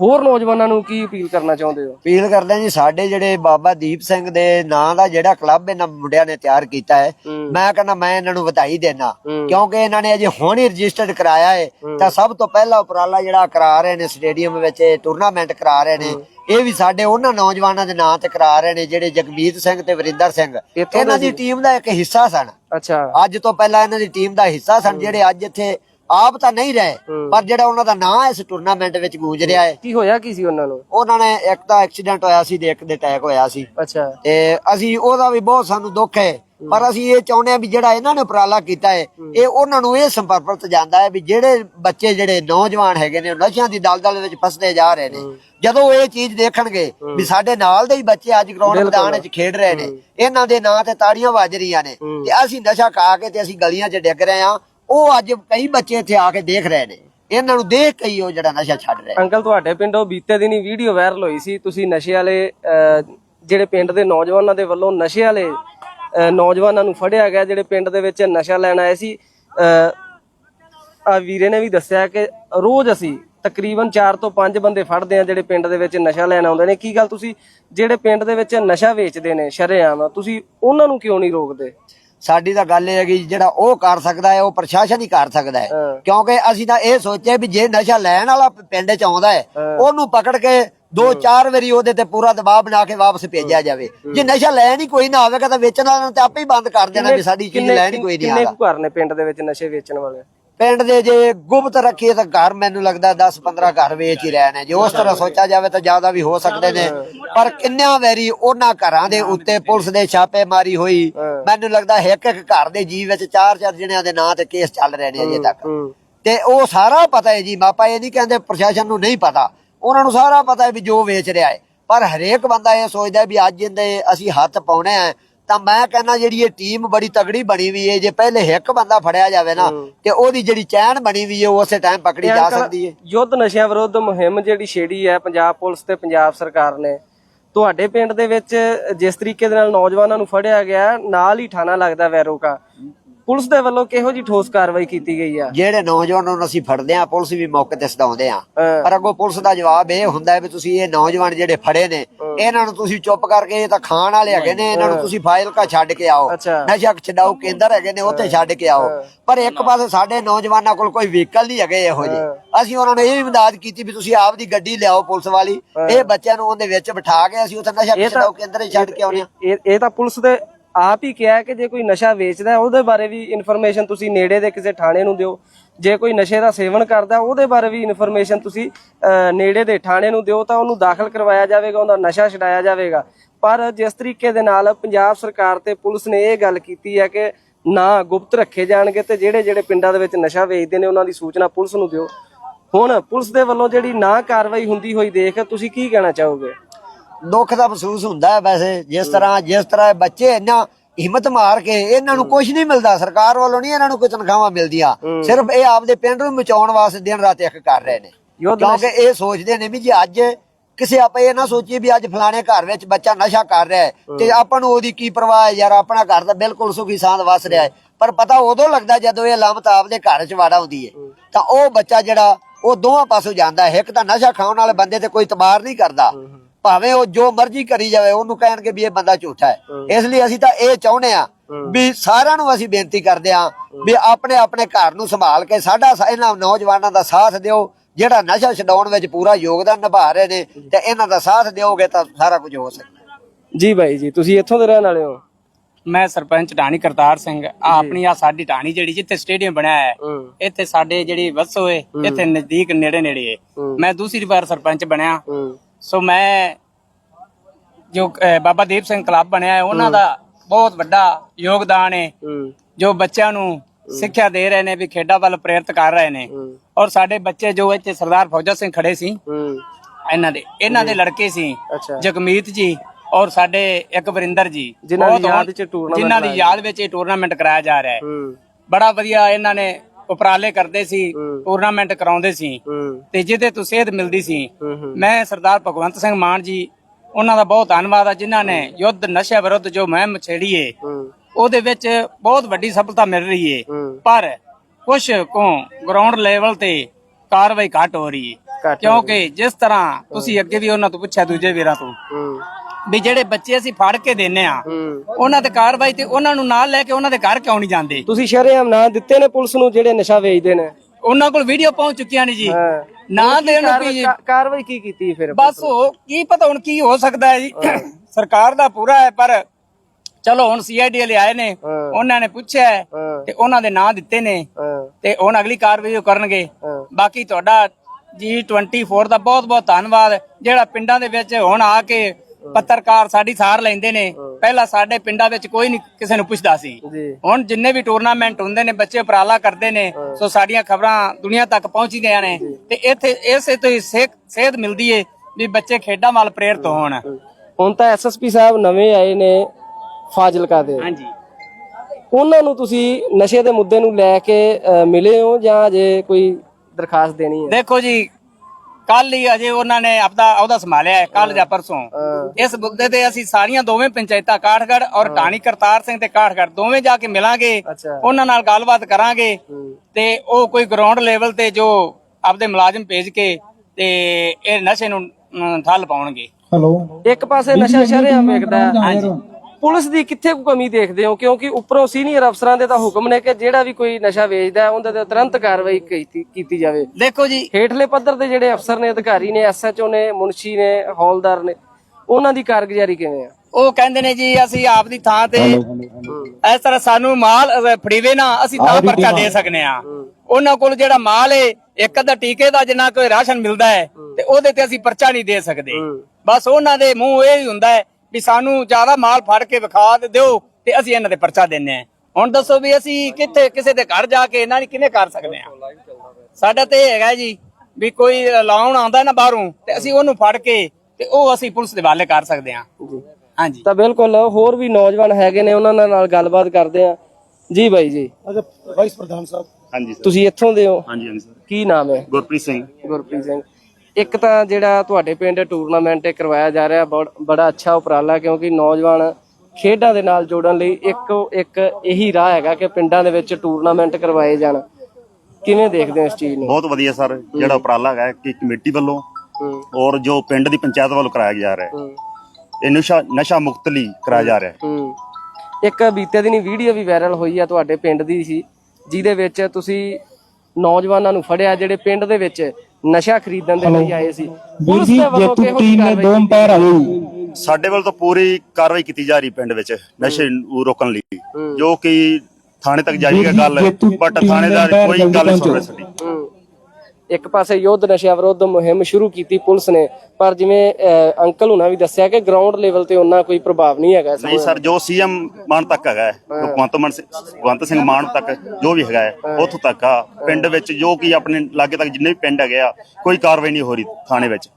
ਹੋਰ ਨੌਜਵਾਨਾਂ ਨੂੰ ਕੀ ਅਪੀਲ ਕਰਨਾ ਚਾਹੁੰਦੇ ਹੋ? ਅਪੀਲ ਕਰਦੇ ਹਾਂ ਜੀ ਸਾਡੇ ਜਿਹੜੇ ਬਾਬਾ ਦੀਪ ਸਿੰਘ ਦੇ ਨਾਂ ਦਾ ਜਿਹੜਾ ਕਲੱਬ ਇਹਨਾਂ ਮੁੰਡਿਆਂ ਨੇ ਤਿਆਰ ਕੀਤਾ ਹੈ ਮੈਂ ਕਹਿੰਦਾ ਮੈਂ ਇਹਨਾਂ ਨੂੰ ਵਧਾਈ ਦੇਣਾ ਕਿਉਂਕਿ ਇਹਨਾਂ ਨੇ ਅਜੇ ਹੁਣ ਹੀ ਰਜਿਸਟਰਡ ਕਰਾਇਆ ਹੈ ਤਾਂ ਸਭ ਤੋਂ ਪਹਿਲਾ ਉਪਰਾਲਾ ਜਿਹੜਾ ਕਰਾ ਰਹੇ ਨੇ ਸਟੇਡੀਅਮ ਵਿੱਚ ਟੂਰਨਾਮੈਂਟ ਕਰਾ ਰਹੇ ਨੇ। ਇਹ ਵੀ ਸਾਡੇ ਉਹਨਾਂ ਨੌਜਵਾਨਾਂ ਦੇ ਨਾਂ ਤੇ ਕਰਾ ਰਹੇ ਨੇ ਜਿਹੜੇ ਜਗਮੀਤ ਸਿੰਘ ਤੇ ਵਰਿੰਦਰ ਸਿੰਘ। ਇਹਨਾਂ ਦੀ ਟੀਮ ਦਾ ਇੱਕ ਹਿੱਸਾ ਸਨ। ਅੱਛਾ। ਅੱਜ ਤੋਂ ਪਹਿਲਾਂ ਇਹਨਾਂ ਦੀ ਟੀਮ ਦਾ ਹਿੱਸਾ ਸਨ ਜਿਹੜੇ ਅੱਜ ਇੱਥੇ ਆਪ ਤਾਂ ਨਹੀਂ ਰਹੇ ਪਰ ਜਿਹੜਾ ਉਹਨਾਂ ਦਾ ਨਾਂ ਇਸ ਟੂਰਨਾਮੈਂਟ ਵਿੱਚ ਗੂੰਜ ਰਿਹਾ ਹੈ ਕੀ ਹੋਇਆ ਕੀ ਸੀ ਉਹਨਾਂ ਨੂੰ? ਉਹਨਾਂ ਨੇ ਇੱਕ ਤਾਂ ਐਕਸੀਡੈਂਟ ਹੋਇਆ ਸੀ ਤੇ ਇੱਕ ਦੇ ਅਟੈਕ ਹੋਇਆ ਸੀ। ਅੱਛਾ। ਤੇ ਅਸੀਂ ਉਹਦਾ ਵੀ ਬਹੁਤ ਸਾਨੂੰ ਦੁੱਖ ਹੈ ਪਰ ਅਸੀਂ ਇਹ ਚਾਹੁੰਦੇ ਹਾਂ ਵੀ ਜਿਹੜਾ ਇਹਨਾਂ ਨੇ ਉਪਰਾਲਾ ਕੀਤਾ ਹੈ ਇਹ ਉਹਨਾਂ ਨੂੰ ਇਹ ਸੰਪਰਪਰਤ ਜਾਂਦਾ ਹੈ ਵੀ ਜਿਹੜੇ ਬੱਚੇ ਜਿਹੜੇ ਨੌਜਵਾਨ ਹੈਗੇ ਨੇ ਉਹ ਨਸ਼ਿਆਂ ਦੀ ਦਲਦਲ ਵਿੱਚ ਫਸਦੇ ਜਾ ਰਹੇ ਨੇ। ਜਦੋਂ ਇਹ ਚੀਜ਼ ਦੇਖਣਗੇ ਵੀ ਸਾਡੇ ਨਾਲ ਦੇ ਹੀ ਬੱਚੇ ਅੱਜ ਗਰਾਊਂਡ ਮੈਦਾਨ ਵਿੱਚ ਖੇਡ ਰਹੇ ਨੇ ਇਹਨਾਂ ਦੇ ਨਾਂ ਤੇ ਤਾੜੀਆਂ ਵੱਜ ਰਹੀਆਂ ਨੇ ਤੇ ਅਸੀਂ ਨਸ਼ਾ ਖਾ ਕੇ ਤੇ ਅਸੀਂ ਗਲੀਆਂ 'ਚ ਡਿੱਗ ਰਹੇ ਹਾਂ ਉਹ ਅੱਜ ਕਈ ਬੱਚੇ ਇੱਥੇ ਆ ਕੇ ਦੇਖ ਰਹੇ ਨੇ। ਇਹਨਾਂ ਨੂੰ ਦੇਖ ਕੇ ਉਹ ਜਿਹੜਾ ਨਸ਼ਾ ਛੱਡ ਰਹੇ ਅੰਕਲ, ਤੁਹਾਡੇ ਪਿੰਡੋਂ ਬੀਤੇ ਦਿਨੀ ਵੀਡੀਓ ਵਾਇਰਲ ਹੋਈ ਸੀ, ਤੁਸੀਂ ਨਸ਼ੇ ਵਾਲੇ ਜਿਹੜੇ ਪਿੰਡ ਦੇ ਨੌਜਵਾਨਾਂ ਦੇ ਵੱਲੋਂ ਨਸ਼ੇ ਵਾਲੇ ਨੌਜਵਾਨਾਂ ਨੂੰ ਫੜਿਆ ਗਿਆ, ਜਿਹੜੇ ਪਿੰਡ ਦੇ ਵਿੱਚ ਨਸ਼ਾ ਲੈਣ ਆਏ ਸੀ। ਆ ਵੀਰੇ ਨੇ ਵੀ ਦੱਸਿਆ ਕਿ ਰੋਜ਼ ਅਸੀਂ ਤਕਰੀਬਨ 4 ਤੋਂ 5 ਬੰਦੇ ਫੜਦੇ ਆ ਜਿਹੜੇ ਪਿੰਡ ਦੇ ਵਿੱਚ ਨਸ਼ਾ ਲੈਣ ਆਉਂਦੇ ਨੇ। ਕੀ ਗੱਲ ਤੁਸੀਂ, ਜਿਹੜੇ ਪਿੰਡ ਦੇ ਵਿੱਚ ਨਸ਼ਾ ਵੇਚਦੇ ਨੇ, ਸ਼ਰੇਆਮ, ਤੁਸੀਂ ਉਹਨਾਂ ਨੂੰ ਕਿਉਂ ਨਹੀਂ ਰੋਕਦੇ? ਸਾਡੀ ਤਾਂ ਗੱਲ ਇਹ ਹੈ ਕਿ ਜਿਹੜਾ ਉਹ ਕਰ ਸਕਦਾ ਹੈ ਉਹ ਪ੍ਰਸ਼ਾਸਨ ਹੀ ਕਰ ਸਕਦਾ ਹੈ। ਕਿਉਂਕਿ ਅਸੀਂ ਤਾਂ ਇਹ ਸੋਚਿਆ ਵੀ ਜੇ ਨਸ਼ਾ ਲੈਣ ਵਾਲਾ ਪਿੰਡ 'ਚ ਆਉਂਦਾ ਹੈ ਉਹਨੂੰ ਪਕੜ ਕੇ ਦੋ ਚਾਰ ਵਾਰੀ ਉਹਦੇ ਤੇ ਪੂਰਾ ਦਬਾਅ ਬਣਾ ਕੇ ਵਾਪਸ ਭੇਜਿਆ ਜਾਵੇ। ਜੇ ਨਸ਼ਾ ਲੈਣ ਹੀ ਕੋਈ ਨਾ ਆਵੇਗਾ ਤਾਂ ਵੇਚਣ ਵਾਲਿਆਂ ਨੇ ਤਾਂ ਆਪੇ ਹੀ ਬੰਦ ਕਰ ਦੇਣਾ ਵੀ ਸਾਡੀ ਚੀਜ਼ ਕਿੰਨੇ- ਲੈਣ ਕੋਈ ਨਹੀਂ ਕਿੰਨੇ ਆਗਾ ਕੁ ਘਰ ਨੇ ਪਿੰਡ ਦੇ ਵਿੱਚ ਨਸ਼ੇ ਵੇਚਣ ਵਾਲੇ? ਪਿੰਡ ਦੇ ਜੇ ਗੁਪਤ ਰੱਖੀਏ ਤਾਂ ਘਰ ਮੈਨੂੰ ਲੱਗਦਾ 10 15 ਘਰ ਵੇਚ ਹੀ ਰਹੇ ਨੇ ਜੇ। ਉਸ ਤਰ੍ਹਾਂ ਸੋਚਿਆ ਜਾਵੇ ਤਾਂ ਜ਼ਿਆਦਾ ਵੀ ਹੋ ਸਕਦੇ ਨੇ। ਪਰ ਕਿੰਨਿਆਂ ਵਾਰੀ ਉਹਨਾਂ ਘਰਾਂ ਦੇ ਉੱਤੇ ਪੁਲਿਸ ਦੇ ਛਾਪੇ ਮਾਰੀ ਹੋਈ। ਮੈਨੂੰ ਲੱਗਦਾ ਇੱਕ ਇੱਕ ਘਰ ਦੇ ਜੀਵ ਵਿੱਚ ਚਾਰ ਚਾਰ ਜਣਿਆਂ ਦੇ ਨਾਂ ਤੇ ਕੇਸ ਚੱਲ ਰਹੇ ਨੇ ਅਜੇ ਤੱਕ। ਤੇ ਉਹ ਸਾਰਾ ਪਤਾ ਹੈ ਜੀ ਮਾਪਾ ਇਹ ਨਹੀਂ ਕਹਿੰਦੇ ਪ੍ਰਸ਼ਾਸਨ ਨੂੰ ਨਹੀਂ ਪਤਾ। ਉਹਨਾਂ ਨੂੰ ਸਾਰਾ ਪਤਾ ਹੈ ਵੀ ਜੋ ਵੇਚ ਰਿਹਾ ਹੈ। ਪਰ ਹਰੇਕ ਬੰਦਾ ਇਹ ਸੋਚਦਾ ਵੀ ਅੱਜ ਇਹਦੇ ਅਸੀਂ ਹੱਥ ਪਾਉਣੇ ਆ ਤਾਂ ਮੈਂ ਕਹਿੰਦਾ ਜਿਹੜੀ ਇਹ ਟੀਮ ਬੜੀ ਤਗੜੀ ਬਣੀ ਵੀ ਹੈ ਜੇ ਪਹਿਲੇ ਇੱਕ ਬੰਦਾ ਫੜਿਆ ਜਾਵੇ ਨਾ ਤੇ ਉਹਦੀ ਜਿਹੜੀ ਚੈਨ ਬਣੀ ਵੀ ਹੈ ਉਸੇ ਟਾਈਮ ਪਕੜੀ ਜਾ ਸਕਦੀ ਹੈ ਯੁੱਧ ਨਸ਼ਿਆਂ ਵਿਰੁੱਧ ਮੁਹਿੰਮ ਜਿਹੜੀ ਛੇੜੀ ਹੈ ਪੰਜਾਬ ਪੁਲਿਸ ਤੇ ਪੰਜਾਬ ਸਰਕਾਰ ਨੇ ਤੁਹਾਡੇ ਪਿੰਡ ਦੇ ਵਿੱਚ ਜਿਸ ਤਰੀਕੇ ਦੇ ਨਾਲ ਨੌਜਵਾਨਾਂ ਨੂੰ ਫੜਿਆ ਗਿਆ ਨਾਲ ਹੀ ਠਾਣਾ ਲੱਗਦਾ ਵੈਰੋਕਾ। ਪੁਲਿਸ ਦੇ ਵੱਲੋਂ ਕਿਹੋ ਜੀ ਠੋਸ ਕਾਰਵਾਈ ਕੀਤੀ ਗਈ ਆ? ਜਿਹੜੇ ਨੌਜਵਾਨਾਂ ਨੂੰ ਅਸੀਂ ਫੜਦੇ ਆ ਪੁਲਿਸ ਵੀ ਮੌਕੇ ਤੇ ਸਦਾਉਂਦੇ ਆ। ਪਰ ਅੱਗੋਂ ਪੁਲਿਸ ਦਾ ਜਵਾਬ ਇਹ ਹੁੰਦਾ ਹੈ ਵੀ ਤੁਸੀਂ ਇਹ ਨੌਜਵਾਨ ਜਿਹੜੇ ਫੜੇ ਨੇ ਇਹਨਾਂ ਨੂੰ ਤੁਸੀਂ ਚੁੱਪ ਕਰਕੇ ਇਹ ਤਾਂ ਖਾਣ ਵਾਲੇ ਹੈਗੇ ਨੇ ਇਹਨਾਂ ਨੂੰ ਤੁਸੀਂ ਫਾਈਲ ਕਾ ਛੱਡ ਕੇ ਆਓ। ਨਸ਼ਾ ਛਡਾਓ ਕੇਂਦਰ ਹੈਗੇ ਨੇ ਉੱਥੇ ਛੱਡ ਕੇ ਆਓ। ਪਰ ਇੱਕ ਪਾਸੇ ਸਾਡੇ ਨੌਜਵਾਨਾਂ ਕੋਲ ਕੋਈ ਵਹੀਕਲ ਨਹੀਂ ਹੈਗੇ ਇਹੋ ਜਿਹੇ। ਅਸੀਂ ਉਹਨਾਂ ਨੂੰ ਇਹ ਵੀ ਮਦਦ ਕੀਤੀ ਵੀ ਤੁਸੀਂ ਆਪ ਦੀ ਗੱਡੀ ਲਿਆਓ ਪੁਲਿਸ ਵਾਲੀ। ਇਹ ਬੱਚਿਆਂ ਨੂੰ ਉਹਦੇ ਵਿੱਚ ਬਿਠਾ ਕੇ ਅਸੀਂ ਉੱਥੇ ਨਸ਼ਾ ਛਡਾਓ ਕੇਂਦਰ ਛੱਡ ਕੇ ਆਉਣੇ ਆ ਇਹ ਤਾਂ ਪੁਲਿਸ ਦੇ ਆਪ ਹੀ ਕਿਹਾ ਕਿ ਜੇ ਕੋਈ ਨਸ਼ਾ ਵੇਚਦਾ ਉਹਦੇ ਬਾਰੇ ਵੀ ਇਨਫੋਰਮੇਸ਼ਨ ਤੁਸੀਂ ਨੇੜੇ ਦੇ ਕਿਸੇ ਥਾਣੇ ਨੂੰ ਦਿਓ। ਜੇ ਕੋਈ ਨਸ਼ੇ ਦਾ ਸੇਵਨ ਕਰਦਾ ਉਹਦੇ ਬਾਰੇ ਵੀ ਇਨਫੋਰਮੇਸ਼ਨ ਤੁਸੀਂ ਨੇੜੇ ਦੇ ਥਾਣੇ ਨੂੰ ਦਿਓ ਤਾਂ ਉਹਨੂੰ ਦਾਖਲ ਕਰਵਾਇਆ ਜਾਵੇਗਾ, ਉਹਦਾ ਨਸ਼ਾ ਛਡਾਇਆ ਜਾਵੇਗਾ। ਪਰ ਜਿਸ ਤਰੀਕੇ ਦੇ ਨਾਲ ਪੰਜਾਬ ਸਰਕਾਰ ਤੇ ਪੁਲਿਸ ਨੇ ਇਹ ਗੱਲ ਕੀਤੀ ਹੈ ਕਿ ਨਾ ਗੁਪਤ ਰੱਖੇ ਜਾਣਗੇ ਤੇ ਜਿਹੜੇ ਜਿਹੜੇ ਪਿੰਡਾਂ ਦੇ ਵਿੱਚ ਨਸ਼ਾ ਵੇਚਦੇ ਨੇ, ਉਹਨਾਂ ਦੀ ਸੂਚਨਾ ਪੁਲਿਸ ਨੂੰ ਦਿਓ। ਹੁਣ ਪੁਲਿਸ ਦੇ ਵੱਲੋਂ ਜਿਹੜੀ ਨਾ ਕਾਰਵਾਈ ਹੁੰਦੀ ਹੋਈ ਦੇਖ, ਤੁਸੀਂ ਕੀ ਕਹਿਣਾ ਚਾਹੋਗੇ? ਦੁੱਖ ਦਾ ਮਹਿਸੂਸ ਹੁੰਦਾ ਹੈ ਵੈਸੇ ਜਿਸ ਤਰ੍ਹਾਂ ਜਿਸ ਤਰ੍ਹਾਂ ਬੱਚੇ ਇੰਨਾ ਹਿੰਮਤ ਮਾਰ ਕੇ ਇਹਨਾਂ ਨੂੰ ਕੁਝ ਨਹੀਂ ਮਿਲਦਾ ਸਰਕਾਰ ਵੱਲੋਂ ਨਹੀਂ ਇਹਨਾਂ ਨੂੰ ਕੋਈ ਤਨਖਾਹਾਂ ਮਿਲਦੀਆਂ। ਸਿਰਫ ਇਹ ਆਪਦੇ ਪਿੰਡ ਨੂੰ ਮਚਾਉਣ ਵਾਸਤੇ ਦਿਨ ਰਾਤ ਇੱਕ ਕਰ ਰਹੇ ਨੇ। ਕਿਉਂਕਿ ਇਹ ਸੋਚਦੇ ਨੇ ਵੀ ਜੇ ਅੱਜ ਕਿਸੇ ਆਪਾਂ ਇਹ ਨਾ ਸੋਚੀਏ ਵੀ ਅੱਜ ਫਲਾਣੇ ਘਰ ਵਿੱਚ ਬੱਚਾ ਨਸ਼ਾ ਕਰ ਰਿਹਾ ਹੈ ਤੇ ਆਪਾਂ ਨੂੰ ਉਹਦੀ ਕੀ ਪਰਵਾਹ ਹੈ ਯਾਰ ਆਪਣਾ ਘਰ ਤਾਂ ਬਿਲਕੁਲ ਸੁਖੀ ਸਾਂਦ ਵਸ ਰਿਹਾ ਹੈ। ਪਰ ਪਤਾ ਉਦੋਂ ਲੱਗਦਾ ਜਦੋਂ ਇਹ ਲਾਮਤ ਆਪਦੇ ਘਰ 'ਚ ਵਾੜਾ ਹੁੰਦੀ ਹੈ। ਤਾਂ ਉਹ ਬੱਚਾ ਜਿਹੜਾ ਉਹ ਦੋਹਾਂ ਪਾਸੋਂ ਜਾਂਦਾ ਹੈ। ਇੱਕ ਤਾਂ ਨਸ਼ਾ ਖਾਣ ਵਾਲੇ ਬੰਦੇ ਤੇ ਕੋਈ ਤਬਾਰ ਨਹੀਂ ਕਰਦਾ। ਭਾਵੇਂ ਉਹ ਜੋ ਮਰਜ਼ੀ ਕਰੀ ਜਾਵੇ ਉਹਨੂੰ ਕਹਿਣਗੇ ਵੀ ਇਹ ਬੰਦਾ ਝੂਠਾ ਹੈ। ਇਸ ਲਈ ਅਸੀਂ ਤਾਂ ਇਹ ਚਾਹੁੰਦੇ ਆ ਵੀ ਸਾਰਿਆਂ ਨੂੰ ਅਸੀਂ ਬੇਨਤੀ ਕਰਦੇ ਆ ਵੀ ਆਪਣੇ ਆਪਣੇ ਘਰ ਨੂੰ ਸੰਭਾਲ ਕੇ ਸਾਡਾ ਇਹਨਾਂ ਨੌਜਵਾਨਾਂ ਦਾ ਸਾਥ ਦਿਓ। ਜਿਹੜਾ ਨਸ਼ਾ ਛਡਾਉਣ ਵਿੱਚ ਪੂਰਾ ਯੋਗਦਾਨ ਨਿਭਾ ਰਹੇ ਨੇ ਤੇ ਇਹਨਾਂ ਦਾ ਸਾਥ ਦਿਓਗੇ ਤਾਂ ਸਾਰਾ ਕੁਝ ਹੋ ਸਕਦਾ ਜੀ ਬਾਈ ਜੀ ਤੁਸੀਂ ਇੱਥੋਂ ਦੇ ਰਹਿਣ ਵਾਲੇ ਹੋ? ਮੈਂ ਸਰਪੰਚ ਢਾਣੀ ਕਰਤਾਰ ਸਿੰਘ। ਆ ਆਪਣੀ ਆ ਸਾਡੀ ਢਾਣੀ ਜਿਹੜੀ ਜਿੱਥੇ ਸਟੇਡੀਅਮ ਬਣਿਆ ਹੈ ਇੱਥੇ ਸਾਡੇ ਜਿਹੜੀ ਵਸੋ ਏ ਇੱਥੇ ਨਜ਼ਦੀਕ ਨੇੜੇ ਨੇੜੇ ਮੈਂ ਦੂਸਰੀ ਵਾਰ ਸਰਪੰਚ ਬਣਿਆ। ਸੋ ਮੈਂ ਜੋ ਬਾਬਾ ਦੀਪ ਸਿੰਘ ਕਲੱਬ ਬਣਿਆ ਹੈ ਉਹਨਾਂ ਦਾ ਬਹੁਤ ਵੱਡਾ ਯੋਗਦਾਨ ਹੈ। ਜੋ ਬੱਚਿਆਂ ਨੂੰ ਸਿੱਖਿਆ ਦੇ ਰਹੇ ਨੇ ਵੀ ਖੇਡਾਂ ਵੱਲ ਪ੍ਰੇਰਿਤ ਕਰ ਰਹੇ ਨੇ। ਔਰ ਸਾਡੇ ਬੱਚੇ ਜੋ ਇੱਥੇ ਸਰਦਾਰ ਫੌਜਾ ਸਿੰਘ ਖੜੇ ਸੀ ਇਹਨਾਂ ਦੇ ਇਹਨਾਂ ਦੇ ਲੜਕੇ ਸੀ ਜਗਮੀਤ ਜੀ ਔਰ ਸਾਡੇ ਇੱਕ ਵਰਿੰਦਰ ਜੀ। ਜਿਨ੍ਹਾਂ ਦੀ ਯਾਦ 'ਚ ਟੂਰਨਾਮੈਂਟ ਜਿਨ੍ਹਾਂ ਦੀ ਯਾਦ ਵਿੱਚ ਇਹ ਟੂਰਨਾਮੈਂਟ ਕਰਾਇਆ ਜਾ ਰਿਹਾ ਹੂੰ। ਬੜਾ ਵਧੀਆ ਇਹਨਾਂ ਨੇ ਉਪਰਾਲੇ ਕਰਦੇ ਸੀ। ਟੂਰਨਾਮੈਂਟ ਕਰਾਉਂਦੇ ਸੀ। ਤੇ ਜਿਹਦੇ ਤੋਂ ਸੇਧ ਮਿਲਦੀ ਸੀ। ਮੈਂ ਸਰਦਾਰ ਭਗਵੰਤ ਸਿੰਘ ਮਾਨ ਜੀ ਉਹਨਾਂ ਦਾ ਬਹੁਤ ਧੰਨਵਾਦ ਆ ਜਿਨ੍ਹਾਂ ਨੇ ਯੁੱਧ ਨਸ਼ਾ ਵਿਰੁੱਧ ਜੋ ਮੁਹਿੰਮ ਛੇੜੀ ਏ ਉਹਦੇ ਵਿੱਚ ਬਹੁਤ ਵੱਡੀ ਸਫਲਤਾ ਮਿਲ ਰਹੀ ਏ। ਪਰ ਕੁਝ ਕੋ ਗਰਾਊਂਡ ਲੈਵਲ ਤੇ ਕਾਰਵਾਈ ਘੱਟ ਹੋ ਰਹੀ ਏ। ਘੱਟ ਹੋ ਕਿਉਂਕਿ ਜਿਸ ਤਰ੍ਹਾਂ ਤੁਸੀਂ ਅੱਗੇ ਵੀ ਉਹਨਾਂ ਤੋਂ ਪੁੱਛਿਆ ਦੂਜੇ ਵੀਰਾਂ ਤੋਂ ਹੂੰ। ਵੀ ਜਿਹੜੇ ਬੱਚੇ ਅਸੀਂ ਫੜ ਕੇ ਦਿੰਨੇ ਆ ਹੂੰ। ਉਹਨਾਂ ਤੇ ਕਾਰਵਾਈ ਤੇ ਉਹਨਾਂ ਨੂੰ ਨਾਲ ਲੈ ਕੇ ਉਹਨਾਂ ਦੇ ਘਰ ਕਿਉਂ ਨਹੀਂ ਜਾਂਦੇ? ਤੁਸੀਂ ਸ਼ਰੇਆਮ ਨਾਂ ਦਿੱਤੇ ਨੇ ਪੁਲਿਸ ਨੂੰ ਜਿਹੜੇ ਨਸ਼ਾ ਵੇਚਦੇ ਨੇ। ਉਹਨਾਂ ਕੋਲ ਵੀਡੀਓ ਪਹੁੰਚ ਚੁੱਕੀਆਂ ਨੇ ਜੀ। ਹਾਂ। ਨਾ ਦੇਣ ਨੂੰ ਕੀ ਕਾਰਵਾਈ- ਕਾਰਵਾਈ ਕੀ ਕੀਤੀ ਫਿਰ ਬਸ ਉਹ ਕੀ ਪਤਾ ਹੁਣ ਕੀ ਹੋ ਸਕਦਾ ਹੈ ਜੀ। (coughs) ਸਰਕਾਰ ਦਾ ਪੂਰਾ ਹੈ ਪਰ ਚਲੋ ਹੁਣ ਸੀਆਈਡੀ ਵਾਲੇ ਆਏ ਨੇ ਹਾਂ। ਉਹਨਾਂ ਨੇ ਪੁੱਛਿਆ ਹੈ ਹਾਂ। ਤੇ ਉਹਨਾਂ ਦੇ ਨਾਂ ਦਿੱਤੇ ਨੇ ਹਾਂ। ਤੇ ਹੁਣ ਅਗਲੀ ਕਾਰਵਾਈ ਉਹ ਕਰਨਗੇ। ਹਾਂ। ਬਾਕੀ ਤੁਹਾਡਾ G24 ਦਾ ਬਹੁਤ ਬਹੁਤ ਧੰਨਵਾਦ। ਜਿਹੜਾ ਪਿੰਡਾਂ ਦੇ ਵਿੱਚ ਹੁਣ ਆ ਕੇ ਪੱਤਰਕਾਰ ਸਾਡੀ ਸਾਰ ਲੈਂਦੇ ਨੇ ਪਹਿਲਾਂ ਸਾਡੇ ਪਿੰਡਾਂ ਵਿੱਚ ਕੋਈ ਨਹੀਂ ਕਿਸੇ ਨੂੰ ਪੁੱਛਦਾ ਸੀ। ਜੀ। ਹੁਣ ਜਿੰਨੇ ਵੀ ਟੂਰਨਾਮੈਂਟ ਹੁੰਦੇ ਨੇ ਬੱਚੇ ਉਪਰਾਲਾ ਕਰਦੇ ਨੇ ਸੋ ਸਾਡੀਆਂ ਖਬਰਾਂ ਦੁਨੀਆ ਤੱਕ ਪਹੁੰਚਦੀਆਂ ਨੇ। ਤੇ ਇੱਥੇ ਇਸੇ ਤੋਂ ਹੀ ਸੇਧ ਮਿਲਦੀ ਏ ਵੀ ਬੱਚੇ ਖੇਡਾਂ ਵੱਲ ਪ੍ਰੇਰਿਤ ਹੋਣ। ਹੁਣ ਤਾਂ ਐਸਐਸਪੀ ਸਾਹਿਬ ਨਵੇਂ ਆਏ ਨੇ ਫਾਜ਼ਿਲਕਾ ਦੇ। ਹਾਂਜੀ। ਉਹਨਾਂ ਨੂੰ ਤੁਸੀਂ ਨਸ਼ੇ ਦੇ ਮੁੱਦੇ ਨੂੰ ਲੈ ਕੇ ਮਿਲੇ ਹੋ ਜਾਂ ਜੇ ਕੋਈ ਦਰਖਾਸਤ ਦੇਣੀ ਹੈ। ਦੇਖੋ ਜੀ ਕੱਲ ਹੀ ਅਜੇ ਉਹਨਾਂ ਨੇ ਆਪਦਾ ਅਹੁਦਾ ਸੰਭਾਲਿਆ ਹੈ ਕੱਲ ਜਾਂ ਪਰਸੋਂ। ਇਸ ਮੁੱਦੇ ਤੇ ਅਸੀਂ ਸਾਰੀਆਂ ਦੋਵੇਂ ਪੰਚਾਇਤਾਂ ਕਾਠਗੜ੍ਹ ਔਰ ਢਾਣੀ ਕਰਤਾਰ ਸਿੰਘ ਤੇ ਕਾਠਗੜ੍ਹ ਦੋਵੇਂ ਜਾ ਕੇ ਮਿਲਾਂਗੇ। ਉਹਨਾਂ ਨਾਲ ਗੱਲਬਾਤ ਕਰਾਂਗੇ। ਤੇ ਉਹ ਕੋਈ ਗਰਾਊਂਡ ਲੈਵਲ ਤੇ ਜੋ ਆਪਦੇ ਮੁਲਾਜ਼ਮ ਭੇਜ ਕੇ ਤੇ ਇਹ ਨਸ਼ੇ ਨੂੰ ਠੱਲ ਪਾਉਣਗੇ। ਇੱਕ ਪਾਸੇ ਨਸ਼ਾ ਸ਼ਰੇਆਮ ਵੇਖਦਾ ਹੈ। ਪੁਲਿਸ ਦੀ ਕਿੱਥੇ ਕੁ ਕਮੀ ਦੇਖਦੇ ਹੋ? ਕਿਉਂਕਿ ਉੱਪਰੋਂ ਸੀਨੀਅਰ ਅਫਸਰਾਂ ਦੇ ਤਾਂ ਹੁਕਮ ਨੇ ਕਿ ਜਿਹੜਾ ਵੀ ਕੋਈ ਨਸ਼ਾ ਵੇਚਦਾ ਹੈ ਉਹਦੇ ਤੇ ਤੁਰੰਤ ਕਾਰਵਾਈ ਕੀਤੀ ਕੀਤੀ ਜਾਵੇ। ਦੇਖੋ ਜੀ। ਹੇਠਲੇ ਪੱਧਰ ਦੇ ਜਿਹੜੇ ਅਫਸਰ ਨੇ ਅਧਿਕਾਰੀ ਨੇ ਐਸਐਚਓ ਨੇ ਮੁਨਸ਼ੀ ਨੇ ਹੌਲਦਾਰ ਨੇ ਉਹਨਾਂ ਦੀ ਕਾਰਗੁਜ਼ਾਰੀ ਕਿਵੇਂ ਆ? ਉਹ ਕਹਿੰਦੇ ਨੇ ਜੀ ਅਸੀਂ ਆਪ ਦੀ ਥਾਂ ਤੇ ਇਸ ਤਰ੍ਹਾਂ ਸਾਨੂੰ ਮਾਲ ਫੜੀਵੇ ਨਾ ਅਸੀਂ ਤਾਂ ਪਰਚਾ ਦੇ ਸਕਨੇ ਆ। ਉਹਨਾਂ ਕੋਲ ਜਿਹੜਾ ਮਾਲ ਏ ਇੱਕ ਅੱਧਾ ਟੀਕੇ ਦਾ ਜਿੰਨਾ ਕੋਈ ਰਾਸ਼ਨ ਮਿਲਦਾ ਹੈ ਤੇ ਉਹਦੇ ਤੇ ਅਸੀਂ ਪਰਚਾ ਨਹੀਂ ਦੇ ਸਕਦੇ। ਬਸ ਉਹਨਾਂ ਦੇ ਮੂੰਹ ਇਹ ਹੀ ਹੁੰਦਾ ਹੈ ਵੀ ਸਾਨੂੰ ਜ਼ਿਆਦਾ ਮਾਲ ਫੜ ਕੇ ਵਿਖਾ ਦੇ ਦਿਓ ਤੇ ਅਸੀਂ ਇਹਨਾਂ ਦੇ ਪਰਚਾ ਦਿੰਨੇ ਆ ਹੁਣ ਦੱਸੋ ਵੀ ਅਸੀਂ ਕਿੱਥੇ ਕਿਸੇ ਦੇ ਘਰ ਜਾ ਕੇ ਇਹਨਾਂ ਦੀ ਕਿਵੇਂ ਕਰ ਸਕਦੇ ਆ ਸਾਡਾ ਤੇ ਇਹ ਹੈਗਾ ਜੀ ਵੀ ਕੋਈ ਲਾਉਣ ਆਉਂਦਾ ਨਾ ਬਾਹਰੋਂ ਤੇ ਅਸੀਂ ਉਹਨੂੰ ਫੜ ਕੇ ਤੇ ਉਹ ਅਸੀਂ ਪੁਲਿਸ ਦੇ ਹਵਾਲੇ ਕਰ ਸਕਦੇ ਆ ਹਾਂਜੀ। ਤਾਂ ਬਿਲਕੁਲ ਹੋਰ ਵੀ ਨੌਜਵਾਨ ਹੈਗੇ ਨੇ ਉਹਨਾਂ ਨਾਲ ਗੱਲਬਾਤ ਕਰਦੇ ਆ ਜੀ ਬਾਈ ਜੀ। ਅਜਾ ਵਾਈਸ ਪ੍ਰਧਾਨ ਸਾਹਿਬ। ਹਾਂਜੀ ਸਰ ਤੁਸੀਂ ਇੱਥੋਂ ਦੇ ਹੋ? ਹਾਂਜੀ ਹਾਂਜੀ ਸਰ ਕੀ ਨਾਮ ਹੈ? ਗੁਰਪ੍ਰੀਤ ਸਿੰਘ। ਗੁਰਪ੍ਰੀਤ ਸਿੰਘ। ਇੱਕ ਤਾਂ ਜਿਹੜਾ ਤੁਹਾਡੇ ਪਿੰਡ ਟੂਰਨਾਮੈਂਟ ਇਹ ਕਰਵਾਇਆ ਜਾ ਰਿਹਾ ਬੜ- ਅੱਛਾ ਉਪਰਾਲਾ ਕਿਉਂਕਿ ਨੌਜਵਾਨ ਖੇਡਾਂ ਦੇ ਨਾਲ ਜੋੜਨ ਲਈ ਇੱਕ ਇੱਕ ਇਹੀ ਰਾਹ ਹੈਗਾ ਕਿ ਪਿੰਡਾਂ ਦੇ ਵਿੱਚ ਟੂਰਨਾਮੈਂਟ ਕਰਵਾਏ ਜਾਣ। ਕਿਵੇਂ ਦੇਖਦੇ ਹੋ ਇਸ ਚੀਜ਼ ਨੂੰ? ਬਹੁਤ ਵਧੀਆ ਸਰ ਜਿਹੜਾ ਉਪਰਾਲਾ ਹੈਗਾ ਕਿ ਕਮੇਟੀ ਵੱਲੋਂ ਔਰ ਜੋ ਪਿੰਡ ਦੀ ਪੰਚਾਇਤ ਵੱਲੋਂ ਕਰਾਇਆ ਜਾ ਰਿਹਾ ਹੈ। ਇਹ ਨਸ਼ਾ ਨਸ਼ਾ ਮੁਕਤ ਲਈ ਕਰਾਇਆ ਜਾ ਰਿਹਾ ਹੂੰ। ਇੱਕ ਬੀਤੇ ਦਿਨੀ ਵੀਡੀਓ ਵੀ ਵਾਇਰਲ ਹੋਈ ਆ ਤੁਹਾਡੇ ਪਿੰਡ ਦੀ ਸੀ ਜਿਹਦੇ ਵਿੱਚ ਤੁਸੀਂ ਨੌਜਵਾਨਾਂ ਨੂੰ ਫੜਿਆ ਜਿਹੜੇ ਪਿੰਡ ਦੇ ਵਿੱਚ ਨਸ਼ਾ ਖਰੀਦਣ ਦੇ ਲਈ ਆਏ ਸੀ। ਪੁਲਿਸ ਦੇ ਵੱਲੋਂ ਕਿਹੋ ਜਿਹੀ ਕਾਰਵਾਈ ਕੀਤੀ? ਸਾਡੇ ਵੱਲ ਤਾਂ ਪੂਰੀ ਕਾਰਵਾਈ ਕੀਤੀ ਜਾ ਰਹੀ ਪਿੰਡ ਵਿੱਚ ਨਸ਼ੇ ਨੂੰ ਰੋਕਣ ਲਈ। ਜੋ ਕਿ ਥਾਣੇ ਤੱਕ ਜਾਈਗਾ ਗੱਲ ਬਟ ਥਾਣੇਦਾਰ ਕੋਈ ਗੱਲ ਸੁਣ ਰਿਹਾ ਸਾਡੀ। ਇੱਕ ਪਾਸੇ ਯੁੱਧ ਨਸ਼ਾ ਵਿਰੋਧ ਮੁਹਿੰਮ ਸ਼ੁਰੂ ਕੀਤੀ ਪੁਲਿਸ ਨੇ ਪਰ ਜਿਵੇਂ ਅਹ, ਅੰਕਲ ਹੁਣਾਂ ਵੀ ਦੱਸਿਆ ਕਿ ਗਰਾਊਂਡ ਲੈਵਲ ਤੇ ਉਹਨਾਂ ਕੋਈ ਪ੍ਰਭਾਵ ਨਹੀਂ ਹੈਗਾ ਇਸ ਨਹੀਂ ਸਰ ਜੋ ਸੀਐਮ ਮਾਨ ਤੱਕ ਹੈਗਾ ਹੈ, ਭਗਵੰਤ ਮਾਨ ਸਿੰਘ ਭਗਵੰਤ ਸਿੰਘ ਮਾਨ ਤੱਕ ਜੋ ਵੀ ਹੈਗਾ ਹੈ, ਉੱਥੋਂ ਤੱਕ ਆ। ਪਿੰਡ ਵਿੱਚ ਜੋ ਕਿ ਆਪਣੇ ਲਾਗੇ ਤੱਕ ਜਿੰਨੇ ਵੀ ਪਿੰਡ ਹੈਗੇ ਆ ਕੋਈ ਕਾਰਵਾਈ ਨਹੀਂ ਹੋ ਰਹੀ ਥਾਣੇ ਵਿੱਚ।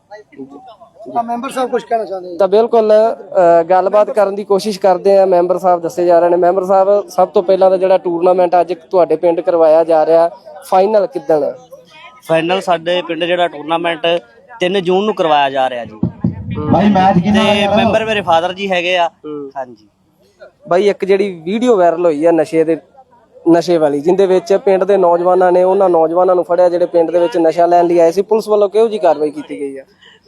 ਮੈਂਬਰ ਸਾਹਿਬ ਕੁਝ ਕਹਿਣਾ ਚਾਹੁੰਦੇ ਤਾਂ ਬਿਲਕੁਲ ਅ, ਗੱਲਬਾਤ ਕਰਨ ਦੀ ਕੋਸ਼ਿਸ਼ ਕਰਦੇ ਆ ਮੈਂਬਰ ਸਾਹਿਬ ਦੱਸੇ ਜਾ ਰਹੇ ਨੇ। ਮੈਂਬਰ ਸਾਹਿਬ ਸਭ ਤੋਂ ਪਹਿਲਾਂ ਤਾਂ ਜਿਹੜਾ ਟੂਰਨਾਮੈਂਟ ਅੱਜ ਤੁਹਾਡੇ ਪਿੰਡ ਕਰਵਾਇਆ ਜਾ ਰਿਹਾ ਫਾਈਨਲ ਕਿੱਦਣ? ਆ? ਫਾਈਨਲ ਸਾਡੇ ਪਿੰਡ ਜਿਹੜਾ ਟੂਰਨਾਮੈਂਟ 3 ਜੂਨ ਨੂੰ ਕਰਵਾਇਆ ਜਾ ਰਿਹਾ ਜੀ। ਭਾਈ ਮੈਚ ਤੇ ਮੈਂਬਰ ਮੇਰੇ ਫਾਦਰ ਜੀ ਹੈਗੇ ਆ। ਹਾਂਜੀ। ਬਾਈ ਇੱਕ ਜਿਹੜੀ ਵੀਡੀਓ ਵਾਇਰਲ ਹੋਈ ਆ ਨਸ਼ੇ ਦੇ ਨਸ਼ੇ ਵਾਲੀ ਜਿੰਦੇ ਵਿੱਚ ਪਿੰਡ ਦੇ ਨੌਜਵਾਨਾਂ ਨੇ ਉਹਨਾਂ ਨੌਜਵਾਨਾਂ ਨੂੰ ਫੜਿਆ ਜਿਹੜੇ ਪਿੰਡ ਦੇ ਵਿੱਚ ਨਸ਼ਾ ਲੈਣ ਲਈ ਆਏ ਸੀ। ਪੁਲਿਸ ਵੱਲੋਂ ਕਿਹੋ ਜੀ ਕਾਰਵਾਈ ਕੀਤੀ ਗਈ ਆ?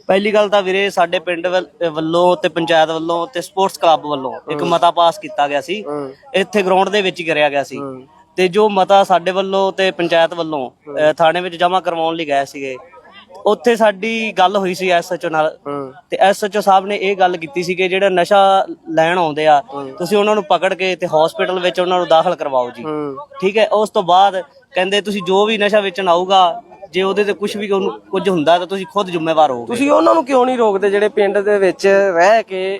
ਪਹਿਲੀ ਗੱਲ ਤਾਂ ਵੀਰੇ ਸਾਡੇ ਪਿੰਡ ਵੱਲ- ਵੱਲੋਂ ਤੇ ਪੰਚਾਇਤ ਵੱਲੋਂ ਤੇ ਸਪੋਰਟਸ ਕਲੱਬ ਵੱਲੋਂ ਇੱਕ ਮਤਾ ਪਾਸ ਕੀਤਾ ਗਿਆ ਸੀ। ਇੱਥੇ ਗਰਾਊਂਡ ਦੇ ਵਿੱਚ ਹੀ ਕਰਿਆ ਗਿਆ ਸੀ। ਤੇ ਜੋ ਮਤਾ ਸਾਡੇ ਵੱਲੋਂ ਤੇ ਪੰਚਾਇਤ ਵੱਲੋਂ ਥਾਣੇ ਵਿੱਚ ਜਮ੍ਹਾਂ ਕਰਵਾਉਣ ਲਈ ਗਏ ਸੀਗੇ। ਉੱਥੇ ਸਾਡੀ ਗੱਲ ਹੋਈ ਸੀ ਐਸਐਚਓ ਨਾਲ। ਤੇ ਐਸਐਚਓ ਸਾਹਿਬ ਨੇ ਇਹ ਗੱਲ ਕੀਤੀ ਸੀ ਕਿ ਜਿਹੜਾ ਨਸ਼ਾ ਲੈਣ ਆਉਂਦੇ ਆ ਤੁਸੀਂ ਉਹਨਾਂ ਨੂੰ ਪਕੜ ਕੇ ਤੇ ਹਸਪੀਟਲ ਵਿੱਚ ਉਹਨਾਂ ਨੂੰ ਦਾਖਲ ਕਰਵਾਓ ਜੀ। ਠੀਕ ਹੈ? ਉਸ ਤੋਂ ਬਾਅਦ ਕਹਿੰਦੇ ਤੁਸੀਂ ਜੋ ਵੀ ਨਸ਼ਾ ਵੇਚਣ ਆਊਗਾ ਜੇ ਉਹਦੇ ਤੇ ਕੁਝ ਵੀ ਉਹਨੂੰ ਕੁਝ ਹੁੰਦਾ ਤਾਂ ਤੁਸੀਂ ਖੁਦ ਜ਼ਿੰਮੇਵਾਰ ਹੋਵੋਗੇ। ਤੁਸੀਂ ਉਹਨਾਂ ਨੂੰ ਕਿਉਂ ਨਹੀਂ ਰੋਕਦੇ ਜਿਹੜੇ ਪਿੰਡ ਦੇ ਵਿੱਚ ਰਹਿ ਕੇ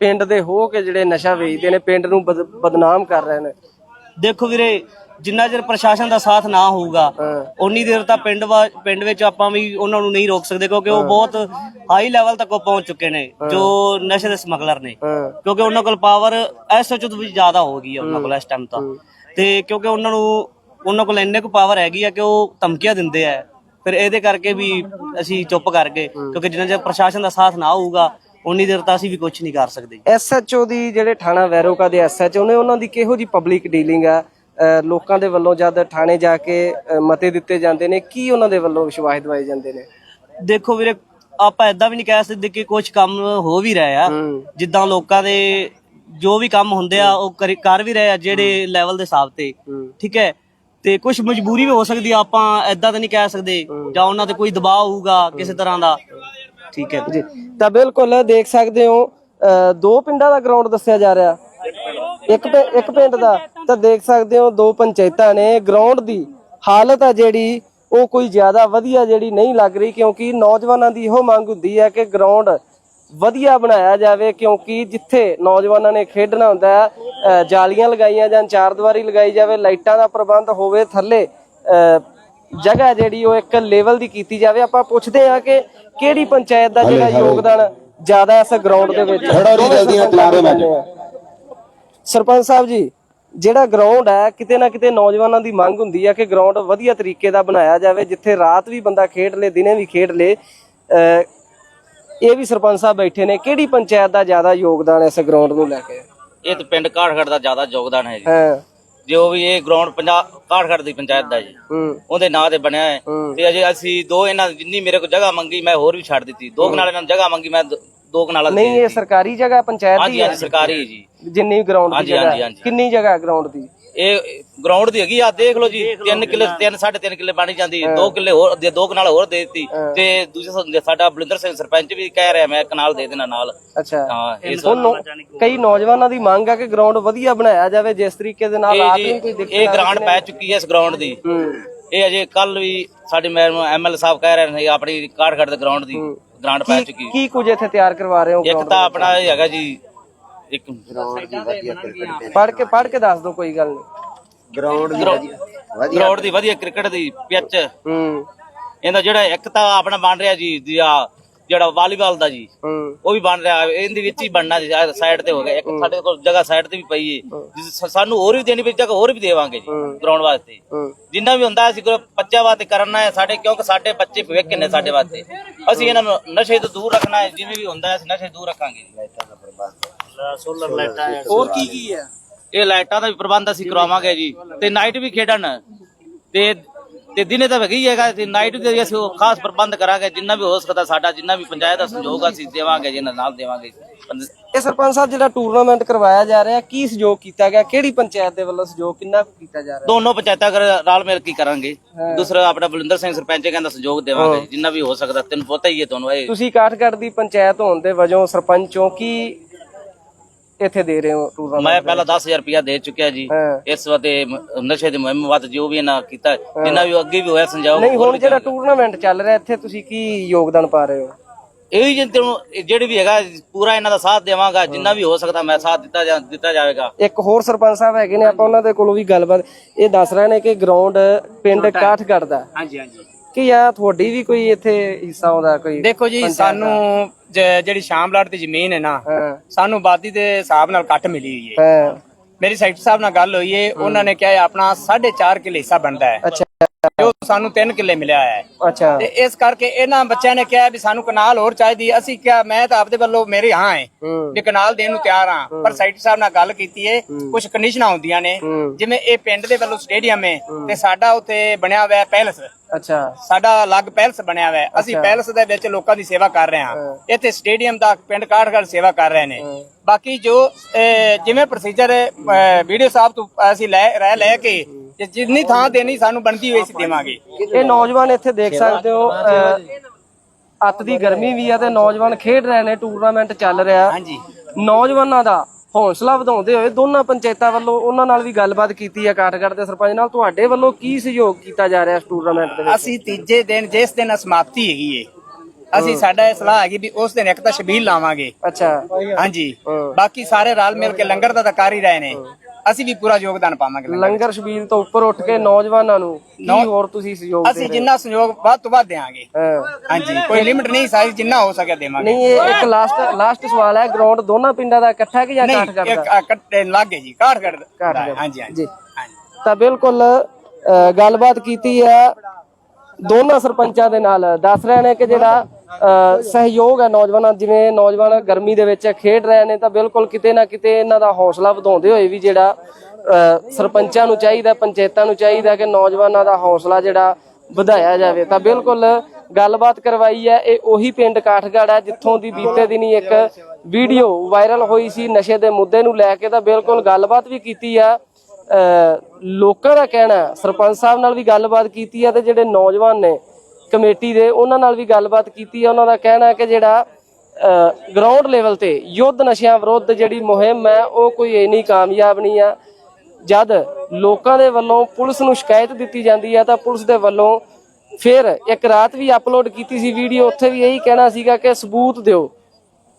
ਪਿੰਡ ਦੇ ਹੋ ਕੇ ਜਿਹੜੇ ਨਸ਼ਾ ਵੇਚਦੇ ਨੇ ਪਿੰਡ ਨੂੰ ਬਦ- ਬਦਨਾਮ ਕਰ ਰਹੇ ਨੇ? ਦੇਖੋ ਵੀਰੇ ਜਿੰਨਾ ਚਿਰ ਪ੍ਰਸ਼ਾਸਨ ਦਾ ਸਾਥ ਨਾ ਹੋਊਗਾ ਉਨੀ ਦੇਰ ਤਾਂ ਪਿੰਡ ਪਿੰਡ ਵਿੱਚ ਆਪਾਂ ਵੀ ਉਹਨਾਂ ਨੂੰ ਨਹੀਂ ਰੋਕ ਸਕਦੇ ਕਿਉਂਕਿ ਉਹ ਬਹੁਤ ਹਾਈ ਲੈਵਲ ਤੱਕ ਪਹੁੰਚ ਚੁੱਕੇ ਨੇ ਜੋ ਨਸ਼ੇ ਦੇ ਸਮਗਲਰ ਨੇ। ਕਿਉਂਕਿ ਉਹਨਾਂ ਕੋਲ ਪਾਵਰ ਐਸਐਚਓ ਤੋਂ ਵੀ ਜ਼ਿਆਦਾ ਹੋ ਗਈ ਹੈ ਉਹਨਾਂ ਕੋਲ ਇਸ ਟਾਈਮ ਤਾਂ। ਤੇ ਕਿਉਂਕਿ ਉਹਨਾਂ ਨੂੰ ਉਹਨਾਂ ਕੋਲ ਇੰਨੇ ਕੁ ਪਾਵਰ ਹੈਗੀ ਆ ਕਿ ਉਹ ਧਮਕੀਆਂ ਦਿੰਦੇ ਆ। ਫਿਰ ਇਹਦੇ ਕਰਕੇ ਵੀ ਅਸੀਂ ਚੁੱਪ ਕਰ ਗਏ ਕਿਉਂਕਿ ਜਿੰਨਾ ਚਿਰ ਪ੍ਰਸ਼ਾਸਨ ਦਾ ਸਾਥ ਨਾ ਹੋਊਗਾ ਉਨੀ ਦੇਰ ਤਾਂ ਅਸੀਂ ਵੀ ਕੁਝ ਨਹੀਂ ਕਰ ਸਕਦੇ ਐਸਐਚਓ ਦੀ ਜਿਹੜੇ ਥਾਣਾ ਵੈਰੋਕਾ ਦੇ ਐਸਐਚਓ ਨੇ ਉਹਨਾਂ ਦੀ ਕਿਹੋ ਜੀ ਪਬਲਿਕ ਡੀਲਿੰਗ ਆ? ਲੋਕਾਂ ਦੇ ਵੱਲੋਂ ਜਦ ਥਾਣੇ ਜਾ ਕੇ ਮਤੇ ਦਿੱਤੇ ਜਾਂਦੇ ਨੇ ਕੀ ਉਹਨਾਂ ਦੇ ਵੱਲੋਂ ਵਿਸ਼ਵਾਸ ਦਿਵਾਏ ਜਾਂਦੇ ਨੇ? ਦੇਖੋ ਵੀਰੇ ਆਪਾਂ ਏਦਾਂ ਵੀ ਨਹੀਂ ਕਹਿ ਸਕਦੇ ਕਿ ਕੁਝ ਕੰਮ ਹੋ ਵੀ ਰਹੇ ਆ। ਜਿੱਦਾਂ ਲੋਕਾਂ ਦੇ ਜੋ ਵੀ ਕੰਮ ਹੁੰਦੇ ਆ ਉਹ ਕਰੀ- ਵੀ ਰਹੇ ਆ ਜਿਹੜੇ ਲੈਵਲ ਦੇ ਹਿਸਾਬ ਤੇ। ਠੀਕ ਹੈ? ਤੇ ਕੁਝ ਮਜਬੂਰੀ ਵੀ ਹੋ ਸਕਦੀ ਆ ਆਪਾਂ ਏਦਾਂ ਤਾਂ ਨਹੀਂ ਕਹਿ ਸਕਦੇ। ਜਾਂ ਉਹਨਾਂ ਤੇ ਕੋਈ ਦਬਾਅ ਹੋਊਗਾ ਕਿਸੇ ਤਰ੍ਹਾਂ ਦਾ। ਠੀਕ ਹੈ ਜੀ। ਤਾਂ ਬਿਲਕੁਲ ਦੇਖ ਸਕਦੇ ਹੋ ਦੋ ਪਿੰਡਾਂ ਦਾ ਗਰਾਊਂਡ ਦੱਸਿਆ ਜਾ ਰਿਹਾ। ਇੱਕ ਪਿੰ- ਇੱਕ ਪਿੰਡ ਦਾ ਤਾਂ ਦੇਖ ਸਕਦੇ ਹੋ ਦੋ ਪੰਚਾਇਤਾਂ ਨੇ। ਗਰਾਊਂਡ ਦੀ ਹਾਲਤ ਹੈ ਜਿਹੜੀ ਉਹ ਕੋਈ ਜ਼ਿਆਦਾ ਵਧੀਆ ਜਿਹੜੀ ਨਹੀਂ ਲੱਗ ਰਹੀ ਕਿਉਂਕਿ ਨੌਜਵਾਨਾਂ ਦੀ ਇਹੋ ਮੰਗ ਹੁੰਦੀ ਹੈ ਕਿ ਗਰਾਊਂਡ ਵਧੀਆ ਬਣਾਇਆ ਜਾਵੇ ਕਿਉਂਕਿ ਜਿੱਥੇ ਨੌਜਵਾਨਾਂ ਨੇ ਖੇਡਣਾ ਹੁੰਦਾ ਹੈ ਅ, ਜਾਲੀਆਂ ਲਗਾਈਆਂ ਜਾਂ ਚਾਰਦੀਵਾਰੀ ਲਗਾਈ ਜਾਵੇ ਲਾਈਟਾਂ ਦਾ ਪ੍ਰਬੰਧ ਹੋਵੇ ਥੱਲੇ ਅ, ਜਗ੍ਹਾ ਜਿਹੜੀ ਉਹ ਇੱਕ ਲੈਵਲ ਦੀ ਕੀਤੀ ਜਾਵੇ। ਆਪਾਂ ਪੁੱਛਦੇ ਹਾਂ ਕਿ ਕਿਹੜੀ ਪੰਚਾਇਤ ਦਾ ਜਿਹੜਾ ਯੋਗਦਾਨ ਜ਼ਿਆਦਾ ਇਸ ਗਰਾਊਂਡ ਦੇ ਵਿੱਚ? ਜਲਦੀਆਂ ਸਰਪੰਚ ਸਾਹਿਬ ਜੀ ਜਿਹੜਾ ਗਰਾਊਂਡ ਹੈ ਕਿਤੇ ਨਾ ਕਿਤੇ ਨੌਜਵਾਨਾਂ ਦੀ ਮੰਗ ਹੁੰਦੀ ਹੈ ਕਿ ਗਰਾਊਂਡ ਵਧੀਆ ਤਰੀਕੇ ਦਾ ਬਣਾਇਆ ਜਾਵੇ ਜਿੱਥੇ ਰਾਤ ਵੀ ਬੰਦਾ ਖੇਡ ਲੇ ਦਿਨੇ ਵੀ ਖੇਡ ਲੇ। ਇਹ ਵੀ ਸਰਪੰਚ ਸਾਹਿਬ ਬੈਠੇ ਨੇ। ਕਿਹੜੀ ਪੰਚਾਇਤ ਦਾ ਜ਼ਿਆਦਾ ਯੋਗਦਾਨ ਹੈ ਇਸ ਗਰਾਊਂਡ ਨੂੰ ਲੈ ਕੇ? ਇਹ ਤਾਂ ਪਿੰਡ ਕਾਠਗੜ ਦਾ ਜ਼ਿਆਦਾ ਯੋਗਦਾਨ ਹੈ ਜੀ। ਹਾਂ। ਜੋ ਵੀ ਇਹ ਗਰਾਊਂਡ ਪੰਜਾਬ ਕਾਠਗੜ ਦੀ ਪੰਚਾਇਤ ਦਾ ਜੀ ਹੂੰ। ਉਹਦੇ ਨਾਂ ਤੇ ਬਣਿਆ ਹੈ। ਤੇ ਅਜੇ ਅਸੀਂ ਦੋ ਇਹਨਾਂ ਜਿੰਨੀ ਮੇਰੇ ਕੋਲ ਜਗ੍ਹਾ ਮੰਗੀ ਮੈਂ ਹੋਰ ਵੀ ਛੱਡ ਦਿੱਤੀ। ਦੋ ਕਨਾਲ ਇਹਨਾਂ ਨੂੰ ਜਗ੍ਹਾ ਮੰਗੀ ਮੈਂ ਦ- ਦੋ ਕਨਾਲਾਂ ਦੀ ਨਹੀਂ ਇਹ ਸਰਕਾਰੀ ਜਗ੍ਹਾ ਪੰਚਾਇਤ ਹਾਂਜੀ ਦੀ ਹੈ। ਹਾਂਜੀ ਸਰਕਾਰੀ ਹੈ ਜੀ। ਜਿੰਨੀ ਗਰਾਊਂਡ ਦੀ ਹਾਂਜੀ, ਜਗ੍ਹਾ ਹਾਂਜੀ, ਹੈ। ਹਾਂਜੀ। ਕਿੰਨੀ ਜਗ੍ਹਾ ਗਰਾਊਂਡ ਦੀ? ਇਹ ਗਰਾਊਂਡ ਦੀ ਹੈਗੀ ਆ ਦੇਖ ਲਓ ਜੀ 3 ਕਿੱਲੇ 3 3.5 ਕਿੱਲੇ ਬਣੀ ਜਾਂਦੀ 2 ਕਿੱਲੇ ਹੋਰ ਦੇ ਦੋ ਕਨਾਲ ਹੋਰ ਦੇ ਦਿੱਤੀ। ਤੇ ਦੂਜੇ ਸਾਡਾ ਬਲਿੰਦਰ ਸਿੰਘ ਸਰਪੰਚ ਵੀ ਕਹਿ ਰਿਹਾ ਮੈਂ ਕਨਾਲ ਦੇ ਦੇਣਾ ਨਾਲ। ਅੱਛਾ। ਹਾਂ ਇਸ ਕਈ ਨੌਜਵਾਨਾਂ ਦੀ ਮੰਗ ਆ ਕਿ ਗਰਾਊਂਡ ਵਧੀਆ ਬਣਾਇਆ ਜਾਵੇ ਜਿਸ ਤਰੀਕੇ ਦੇ ਨਾਲ ਇਹ ਰਾਤ ਜੀ ਨੂੰ ਕੋਈ ਦਿੱਕਤ ਇਹ ਗ੍ਰਾਂਟ ਪੈ ਚੁੱਕੀ ਹੈ ਇਸ ਗਰਾਊਂਡ ਦੀ। ਇਹ ਅਜੇ ਕੱਲ ਵੀ ਸਾਡੇ ਮੈਡਮ ਐਮਐਲ ਸਾਹਿਬ ਕਹਿ ਰਹੇ ਨੇ ਆਪਣੀ ਕਾਠਗੜ ਦੇ ਗਰਾਊਂਡ ਦੀ ਗ੍ਰਾਂਟ ਪੈ ਚੁੱਕੀ। ਕੀ ਕੁਝ ਇੱਥੇ ਤਿਆਰ ਕਰਵਾ ਰਹੇ ਹੋ ਇੱਕ ਤਾਂ ਆਪਣਾ ਇਹ ਹੈਗਾ ਜੀ ਇੱਕ ਪੜ ਕੇ ਪੜ ਕੇ ਦੱਸ ਦਿਓ ਕੋਈ ਗੱਲ। ਨਹੀਂ ਗਰਾਊਂਡ ਦੀ ਵਧੀਆ ਗਰਾਊਂਡ ਦੀ ਵਧੀਆ ਕ੍ਰਿਕਟ ਦੀ ਪਿੱਚ ਹੂੰ। ਇਹਦਾ ਜਿਹੜਾ ਇੱਕ ਤਾਂ ਆਪਣਾ ਬਣ ਰਿਹਾ ਜੀ ਜੀ ਆਹ ਜਿਹੜਾ ਵਾਲੀਬਾਲ ਦਾ ਜੀ ਹੂੰ। ਉਹ ਵੀ ਬਣ ਰਿਹਾ ਇਹਦੇ ਵਿੱਚ ਹੀ ਬਣਨਾ ਜੀ ਸਾਈਡ ਤੇ ਹੋ ਗਿਆ। ਇੱਕ ਸਾਡੇ ਕੋਲ ਜਗ੍ਹਾ ਸਾਈਡ ਤੇ ਵੀ ਪਈ ਹੈ। ਜਿਸ- ਸਾਨੂੰ ਹੋਰ ਵੀ ਦੇਣੀ ਪਈ ਜਗ੍ਹਾ ਹੋਰ ਵੀ ਦੇਵਾਂਗੇ ਜੀ ਗਰਾਊਂਡ ਵਾਸਤੇ। ਜਿੰਨਾ ਵੀ ਹੁੰਦਾ ਅਸੀਂ ਕੋਈ ਬੱਚਿਆਂ ਵਾਸਤੇ ਕਰਨਾ ਹੈ ਸਾਡੇ ਕਿਉਂਕਿ ਸਾਡੇ ਬੱਚੇ ਭਵਿੱਖ ਨੇ ਸਾਡੇ ਵਾਸਤੇ। ਅਸੀਂ ਇਹਨਾਂ ਨੂੰ ਨਸ਼ੇ ਤੋਂ ਦੂਰ ਰੱਖਣਾ ਹੈ ਜਿਵੇਂ ਵੀ ਹੁੰਦਾ ਅਸੀਂ ਨਸ਼ੇ ਦੂਰ ਰੱਖਾਂਗੇ ਹੋਰ ਕੀ ਕੀ ਹੈ? ਇਹ ਲਾਈਟਾਂ ਦਾ ਵੀ ਪ੍ਰਬੰਧ ਅਸੀਂ ਕਰਵਾਵਾਂਗੇ ਜੀ। ਤੇ ਨਾਈਟ ਵੀ ਖੇਡਣ। ਤੇ ਤੇ ਦਿਨੇ ਤਾਂ ਹੈਗੀ ਹੈਗਾ ਤੇ ਨਾਈਟ ਦੇ ਅਸੀਂ ਉਹ ਖਾਸ ਪ੍ਰਬੰਧ ਕਰਾਂਗੇ ਜਿੰਨਾ ਵੀ ਹੋ ਸਕਦਾ ਸਾਡਾ ਜਿੰਨਾ ਵੀ ਪੰਚਾਇਤ ਦਾ ਸਹਿਯੋਗ ਅਸੀਂ ਦੇਵਾਂਗੇ ਜੀ ਇਹਨਾਂ ਨਾਲ ਦੇਵਾਂਗੇ। ਇਹ ਸਰਪੰਚ ਸਾਹਿਬ ਜਿਹੜਾ ਟੂਰਨਾਮੈਂਟ ਕਰਵਾਇਆ ਜਾ ਰਿਹਾ ਕੀ ਸਹਿਯੋਗ ਕੀਤਾ ਗਿਆ? ਕਿਹੜੀ ਪੰਚਾਇਤ ਦੇ ਵੱਲੋਂ ਸਹਿਯੋਗ ਕਿੰਨਾ ਕੁ ਕੀਤਾ ਜਾ ਰਿਹਾ? ਦੋਨੋਂ ਪੰਚਾਇਤਾਂ ਕਰ ਰਲ ਮਿਲ ਕੇ ਕਰਾਂਗੇ ਦੂਸਰਾ ਆਪਣਾ ਬਲਿੰਦਰ ਸਿੰਘ ਸਰਪੰਚ ਕਹਿੰਦਾ ਸਹਿਯੋਗ ਦੇਵਾਂਗੇ ਜਿੰਨਾ ਵੀ ਹੋ ਸਕਦਾ ਤੈਨੂੰ ਪਤਾ ਹੀ ਹੈ ਤੁਹਾਨੂੰ ਇਹ। ਤੁਸੀਂ ਕਾਠਗੜ੍ਹ ਦੀ ਪੰਚਾਇਤ ਹੋਣ ਦੇ ਵਜੋਂ ਸਰਪੰਚੋਂ ਕੀ ਇੱਥੇ ਦੇ ਰਹੇ ਹੋ ਟੂਰਨਾਮੈਂਟ ਮੈਂ ਪਹਿਲਾਂ 10000 ਰੁਪਇਆ ਦੇ ਚੁੱਕਿਆ ਜੀ। ਹਾਂ। ਇਸ ਵਾਤੇ ਨਸ਼ੇ ਦੀ ਮੁਹਿੰਮ ਵਾਤ ਜੋ ਵੀ ਇਹਨਾਂ ਕੀਤਾ ਜਿੰਨਾ ਵੀ ਅੱਗੇ ਵੀ ਹੋਇਆ ਸੰਜਾਓ ਨਹੀਂ ਹੁਣ ਜਿਹੜਾ ਟੂਰਨਾਮੈਂਟ ਚੱਲ ਰਿਹਾ ਇੱਥੇ ਤੁਸੀਂ ਕੀ ਯੋਗਦਾਨ ਪਾ ਰਹੇ ਹੋ? ਇਹ ਵੀ ਤੈਨੂੰ ਜਿਹੜੇ ਵੀ ਹੈਗਾ ਪੂਰਾ ਇਹਨਾਂ ਦਾ ਸਾਥ ਦੇਵਾਂਗਾ ਜਿੰਨਾ ਵੀ ਹੋ ਸਕਦਾ ਮੈਂ ਸਾਥ ਦਿੱਤਾ ਜਾ ਦਿੱਤਾ ਜਾਵੇਗਾ। ਇੱਕ ਹੋਰ ਸਰਪੰਚ ਸਾਹਿਬ ਹੈਗੇ ਨੇ ਆਪਾਂ ਉਹਨਾਂ ਦੇ ਕੋਲੋਂ ਵੀ ਗੱਲਬਾਤ ਇਹ ਦੱਸ ਰਹੇ ਨੇ ਕਿ ਗਰਾਊਂਡ ਪਿੰਡ ਕਾਠਗੜ੍ਹ ਦਾ। ਹਾਂਜੀ ਹਾਂਜੀ। ਕਿ ਜਾਂ ਤੁਹਾਡੀ ਵੀ ਕੋਈ ਇੱਥੇ ਹਿੱਸਾ ਆਉਂਦਾ ਕੋਈ ਦੇਖੋ ਜੀ ਸਾਨੂੰ ਜ- ਜਿਹੜੀ ਸ਼ਾਮਲਾਟ ਦੀ ਜ਼ਮੀਨ ਹੈ ਨਾ ਹਾਂ। ਸਾਨੂੰ ਆਬਾਦੀ ਦੇ ਹਿਸਾਬ ਨਾਲ ਕੱਟ ਮਿਲੀ ਹੋਈ ਹੈ। ਹਾਂ। ਮੇਰੀ ਸੈਕਟਰੀ ਸਾਹਿਬ ਨਾਲ ਗੱਲ ਹੋਈ ਹੈ ਉਹਨਾਂ ਨੇ ਕਿਹਾ ਹੈ ਆਪਣਾ 4.5 ਕਿੱਲੇ ਹਿੱਸਾ ਬਣਦਾ ਹੈ। ਅੱਛਾ। ਜੋ ਸਾਨੂੰ 3 ਕਿੱਲੇ ਮਿਲਿਆ ਹੈ। ਅੱਛਾ। ਤੇ ਇਸ ਕਰਕੇ ਇਹਨਾਂ ਬੱਚਿਆਂ ਨੇ ਕਿਹਾ ਵੀ ਸਾਨੂੰ ਕਨਾਲ ਹੋਰ ਚਾਹੀਦੀ ਹੈ। ਅਸੀਂ ਕਿਹਾ ਮੈਂ ਤਾਂ ਆਪਦੇ ਵੱਲੋਂ ਮੇਰੇ ਹਾਂ ਹੈ ਹੂੰ। ਵੀ ਕਨਾਲ ਦੇਣ ਨੂੰ ਤਿਆਰ ਹਾਂ। ਪਰ ਸੈਕਟਰੀ ਸਾਹਿਬ ਨਾਲ ਗੱਲ ਕੀਤੀ ਹੈ। ਕੁਝ ਕੰਡੀਸ਼ਨਾਂ ਹੁੰਦੀਆਂ ਨੇ। ਹੂੰ। ਜਿਵੇਂ ਇਹ ਪਿੰਡ ਦੇ ਵੱਲੋਂ ਸਟੇਡੀਅਮ ਹੈ। ਤੇ ਸਾਡਾ ਉੱਥੇ ਬਣਿਆ ਹੋਇਆ ਪੈਲਸ। ਅੱਛਾ। ਸਾਡਾ ਅਲੱਗ ਪੈਲਸ ਬਣਿਆ ਹੋਇਆ। ਹੈ ਅਸੀਂ ਪੈਲਸ ਦੇ ਵਿੱਚ ਲੋਕਾਂ ਦੀ ਸੇਵਾ ਕਰ ਰਹੇ ਹਾਂ। ਇੱਥੇ ਸਟੇਡੀਅਮ ਦਾ ਪਿੰਡ ਕਾਠਗੜ੍ਹ ਸੇਵਾ ਕਰ ਰਹੇ ਨੇ। ਬਾਕੀ ਜੋ ਅਹ, ਜਿਵੇਂ ਪ੍ਰੋਸੀਜਰ ਵੀਡੀਓ ਸਾਹਿਬ ਤੋਂ ਅਸੀਂ ਲੈ ਰਹਿ ਲੈ ਕੇ ਤੇ ਜਿੰਨੀ ਥਾਂ ਦੇਣੀ ਸਾਨੂੰ ਬਣਦੀ ਹੋਈ ਅਸੀਂ ਦੇਵਾਂਗੇ। ਇਹ ਨੌਜਵਾਨ ਇੱਥੇ ਦੇਖ ਸਕਦੇ ਹੋ ਅਹ, ਅੱਤ ਦੀ ਗਰਮੀ ਵੀ ਆ ਤੇ ਨੌਜਵਾਨ ਖੇਡ ਰਹੇ ਨੇ ਟੂਰਨਾਮੈਂਟ ਚੱਲ ਰਿਹਾ। ਹਾਂਜੀ। ਨੌਜਵਾਨਾਂ ਦਾ ਹੌਸਲਾ ਵਧਾਉਂਦੇ ਹੋਏ ਦੋਨਾਂ ਪੰਚਾਇਤਾਂ ਵੱਲੋਂ ਉਹਨਾਂ ਨਾਲ ਵੀ ਗੱਲਬਾਤ ਕੀਤੀ ਹੈ ਕਾਠਗੜ੍ਹ ਦੇ ਸਰਪੰਚ ਨਾਲ। ਤੁਹਾਡੇ ਵੱਲੋਂ ਕੀ ਸਹਿਯੋਗ ਕੀਤਾ ਜਾ ਰਿਹਾ ਇਸ ਟੂਰਨਾਮੈਂਟ ਦੇ ਵਿੱਚ? ਅਸੀਂ ਤੀਜੇ ਦਿਨ ਜਿਸ ਦਿਨ ਸਮਾਪਤੀ ਹੈਗੀ ਏ ਅਸੀਂ ਸਾਡਾ ਇਹ ਸਲਾਹ ਹੈਗੀ ਵੀ ਉਸ ਦਿਨ ਇੱਕ ਤਾਂ ਸ਼ਬੀਲ ਲਾਵਾਂਗੇ। ਅੱਛਾ। ਹਾਂਜੀ। ਬਾਕੀ ਸਾਰੇ ਰਲ ਮਿਲ ਕੇ ਲੰਗਰ ਦਾ ਤਾਂ ਕਰ ਹੀ ਰਹੇ ਨੇ। ਅਸੀਂ ਵੀ ਪੂਰਾ ਯੋਗਦਾਨ ਪਾਵਾਂਗੇ ਲੰਗਰ ਸ਼ਬੀਲ ਤੋਂ ਉੱਪਰ ਉੱਠ ਕੇ ਨੌਜਵਾਨਾਂ ਨੂੰ ਕੀ ਹੋਰ ਤੁਸੀਂ ਸਹਿਯੋਗ ਅਸੀਂ ਜਿੰਨਾ ਸਹਿਯੋਗ ਵੱਧ ਤੋਂ ਵੱਧ ਦੇਵਾਂਗੇ। ਹਾਂਜੀ ਕੋਈ ਲਿਮਿਟ ਨਹੀਂ ਸਾਈਜ਼ ਜਿੰਨਾ ਹੋ ਸਕੇ ਦੇਵਾਂਗੇ। ਨਹੀਂ ਇਹ ਇੱਕ ਲਾਸਟ ਲਾਸਟ ਸਵਾਲ ਹੈ ਗਰਾਊਂਡ ਦੋਨਾਂ ਪਿੰਡਾਂ ਦਾ ਇਕੱਠਾ ਕਿ ਜਾਂ ਨਹੀਂ ਕਾਠਗੜ੍ਹ ਇੱਕ ਦਾ ਆ ਕੱਟੇ ਲੱਗੇ ਜੀ ਕਾਠਗੜ੍ਹ ਦਾ। ਕਾਠਗੜ੍ਹ। ਹਾਂਜੀ ਹਾਂਜੀ ਤਾਂ ਬਿਲਕੁਲ ਗੱਲਬਾਤ ਕੀਤੀ ਹੈ ਦੋਨਾਂ ਸਰਪੰਚਾਂ ਦੇ ਨਾਲ। ਦੱਸ ਰਹੇ ਨੇ ਕਿ ਜਿਹੜਾ ਸਹਿਯੋਗ ਹੈ ਨੌਜਵਾਨਾਂ, ਜਿਵੇਂ ਨੌਜਵਾਨ ਗਰਮੀ ਦੇ ਵਿੱਚ ਖੇਡ ਰਹੇ ਨੇ ਤਾਂ ਬਿਲਕੁਲ ਕਿਤੇ ਨਾ ਕਿਤੇ ਇਹਨਾਂ ਦਾ ਹੌਸਲਾ ਵਧਾਉਂਦੇ ਹੋਏ ਵੀ ਜਿਹੜਾ ਸਰਪੰਚਾਂ ਨੂੰ ਚਾਹੀਦਾ, ਪੰਚਾਇਤਾਂ ਨੂੰ ਚਾਹੀਦਾ ਕਿ ਨੌਜਵਾਨਾਂ ਦਾ ਹੌਸਲਾ ਜਿਹੜਾ ਵਧਾਇਆ ਜਾਵੇ। ਤਾਂ ਬਿਲਕੁਲ ਗੱਲਬਾਤ ਕਰਵਾਈ ਹੈ, ਇਹ ਉਹੀ ਪਿੰਡ ਕਾਠਗੜ੍ਹ ਹੈ, ਜਿੱਥੋਂ ਦੀ ਬੀਤੇ ਦਿਨੀ ਇੱਕ ਵੀਡੀਓ ਵਾਇਰਲ ਹੋਈ ਸੀ ਨਸ਼ੇ ਦੇ ਮੁੱਦੇ ਨੂੰ ਲੈ ਕੇ ਤਾਂ ਬਿਲਕੁਲ ਗੱਲਬਾਤ ਵੀ ਕੀਤੀ ਆ। ਲੋਕਾਂ ਦਾ ਕਹਿਣਾ ਸਰਪੰਚ ਸਾਹਿਬ ਨਾਲ ਵੀ ਗੱਲਬਾਤ ਕੀਤੀ ਹੈ ਤੇ ਜਿਹੜੇ ਨੌਜਵਾਨ ਨੇ ਕਮੇਟੀ ਦੇ ਉਹਨਾਂ ਨਾਲ ਵੀ ਗੱਲਬਾਤ ਕੀਤੀ ਹੈ ਉਹਨਾਂ ਦਾ ਕਹਿਣਾ ਕਿ ਜਿਹੜਾ ਗਰਾਊਂਡ ਲੈਵਲ ਤੇ ਯੁੱਧ ਨਸ਼ਿਆਂ ਵਿਰੁੱਧ ਜਿਹੜੀ ਮੁਹਿੰਮ ਹੈ, ਉਹ ਕੋਈ ਇੰਨੀ ਕਾਮਯਾਬ ਨਹੀਂ ਆ। ਜਦ ਲੋਕਾਂ ਦੇ ਵੱਲੋਂ ਪੁਲਿਸ ਨੂੰ ਸ਼ਿਕਾਇਤ ਦਿੱਤੀ ਜਾਂਦੀ ਹੈ ਤਾਂ ਪੁਲਿਸ ਦੇ ਵੱਲੋਂ ਫਿਰ ਇੱਕ ਰਾਤ ਵੀ ਅਪਲੋਡ ਕੀਤੀ ਸੀ ਵੀਡੀਓ, ਉੱਥੇ ਵੀ ਇਹੀ ਕਹਿਣਾ ਸੀਗਾ ਕਿ ਸਬੂਤ ਦਿਓ।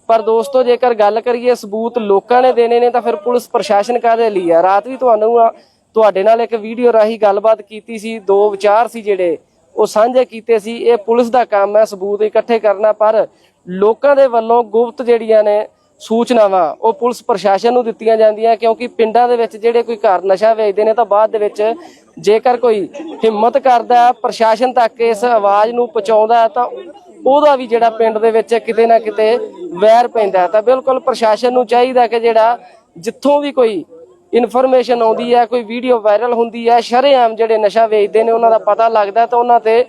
ਪਰ ਦੋਸਤੋ, ਜੇਕਰ ਗੱਲ ਕਰੀਏ ਸਬੂਤ ਲੋਕਾਂ ਨੇ ਦੇਣੇ ਨੇ, ਤਾਂ ਫਿਰ ਪੁਲਿਸ ਪ੍ਰਸ਼ਾਸਨ ਕਾਹਦੇ ਲਈ ਆ? ਰਾਤ ਵੀ ਤੁਹਾਨੂੰ ਤੁਹਾਡੇ ਨਾਲ ਇੱਕ ਵੀਡੀਓ ਰਾਹੀਂ ਗੱਲਬਾਤ ਕੀਤੀ ਸੀ, ਦੋ ਵਿਚਾਰ ਸੀ ਜਿਹੜੇ। ਉਹ ਸਾਂਝੇ ਕੀਤੇ ਸੀ, ਇਹ ਪੁਲਿਸ ਦਾ ਕੰਮ ਹੈ, ਸਬੂਤ ਇਕੱਠੇ ਕਰਨਾ, ਪਰ ਲੋਕਾਂ ਦੇ ਵੱਲੋਂ ਗੁਪਤ ਜਿਹੜੀਆਂ ਨੇ ਸੂਚਨਾਵਾਂ, ਉਹ ਪੁਲਿਸ ਪ੍ਰਸ਼ਾਸਨ ਨੂੰ ਦਿੱਤੀਆਂ ਜਾਂਦੀਆਂ, ਕਿਉਂਕਿ ਪਿੰਡਾਂ ਦੇ ਵਿੱਚ ਜਿਹੜੇ ਕੋਈ ਘਰ ਨਸ਼ਾ ਵੇਚਦੇ ਨੇ, ਤਾਂ ਬਾਅਦ ਦੇ ਵਿੱਚ ਜੇਕਰ ਕੋਈ ਹਿੰਮਤ ਕਰਦਾ, ਪ੍ਰਸ਼ਾਸਨ ਤੱਕ ਇਸ ਆਵਾਜ਼ ਨੂੰ ਪਹੁੰਚਾਉਂਦਾ, ਤਾਂ ਉਹਦਾ ਵੀ ਜਿਹੜਾ ਪਿੰਡ ਦੇ ਵਿੱਚ ਕਿਤੇ ਨਾ ਕਿਤੇ ਵੈਰ ਪੈਂਦਾ ਤਾਂ ਬਿਲਕੁਲ ਪ੍ਰਸ਼ਾਸਨ ਨੂੰ ਚਾਹੀਦਾ ਕਿ ਜਿਹੜਾ ਜਿੱਥੋਂ ਵੀ ਕੋਈ ਇਨਫੋਰਮੇਸ਼ਨ ਆਉਂਦੀ ਹੈ, ਕੋਈ ਵੀਡੀਓ ਵਾਇਰਲ ਹੁੰਦੀ ਹੈ, ਸ਼ਰੇਆਮ ਜਿਹੜੇ ਨਸ਼ਾ ਵੇਚਦੇ ਨੇ, ਉਹਨਾਂ ਦਾ ਪਤਾ ਲੱਗਦਾ ਤਾਂ ਉਹਨਾਂ ਤੇ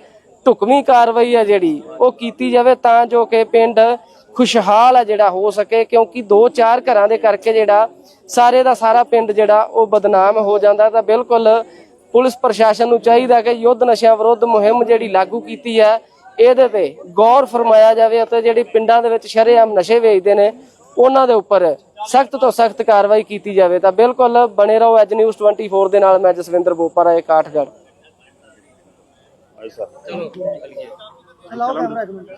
ਢੁਕਵੀਂ ਕਾਰਵਾਈ ਹੈ ਜਿਹੜੀ। ਉਹ ਕੀਤੀ ਜਾਵੇ ਤਾਂ ਜੋ ਕਿ ਪਿੰਡ ਖੁਸ਼ਹਾਲ ਹੈ ਜਿਹੜਾ ਹੋ ਸਕੇ, ਕਿਉਂਕਿ ਦੋ ਚਾਰ ਘਰਾਂ ਦੇ ਕਰਕੇ ਜਿਹੜਾ ਸਾਰੇ ਦਾ ਸਾਰਾ ਪਿੰਡ ਜਿਹੜਾ ਉਹ ਬਦਨਾਮ ਹੋ ਜਾਂਦਾ ਤਾਂ ਬਿਲਕੁਲ ਪੁਲਿਸ ਪ੍ਰਸ਼ਾਸਨ ਨੂੰ ਚਾਹੀਦਾ ਕਿ ਯੁੱਧ ਨਸ਼ਿਆਂ ਵਿਰੁੱਧ ਮੁਹਿੰਮ ਜਿਹੜੀ ਲਾਗੂ ਕੀਤੀ ਹੈ, ਇਹਦੇ ਤੇ ਗੌਰ ਫਰਮਾਇਆ ਜਾਵੇ ਅਤੇ ਜਿਹੜੀ ਪਿੰਡਾਂ ਦੇ ਵਿੱਚ ਸ਼ਰੇਆਮ ਨਸ਼ੇ ਵੇਚਦੇ ਨੇ, ਉਹਨਾਂ ਦੇ ਉੱਪਰ ਸਖਤ ਤੋਂ ਸਖਤ ਕਾਰਵਾਈ ਕੀਤੀ ਜਾਵੇ ਤਾਂ ਬਿਲਕੁਲ ਬਣੇ ਰਹੋ ਐਜ ਨਿਊਜ਼ 24 ਦੇ ਨਾਲ। ਮੈਂ ਜਸਵਿੰਦਰ ਬੋਪਰਾ ਇਹ ਕਾਠਗੜ੍ਹ। ਚਲਾਓ ਕੈਮਰਾ ਇੱਕ ਮਿੰਟ।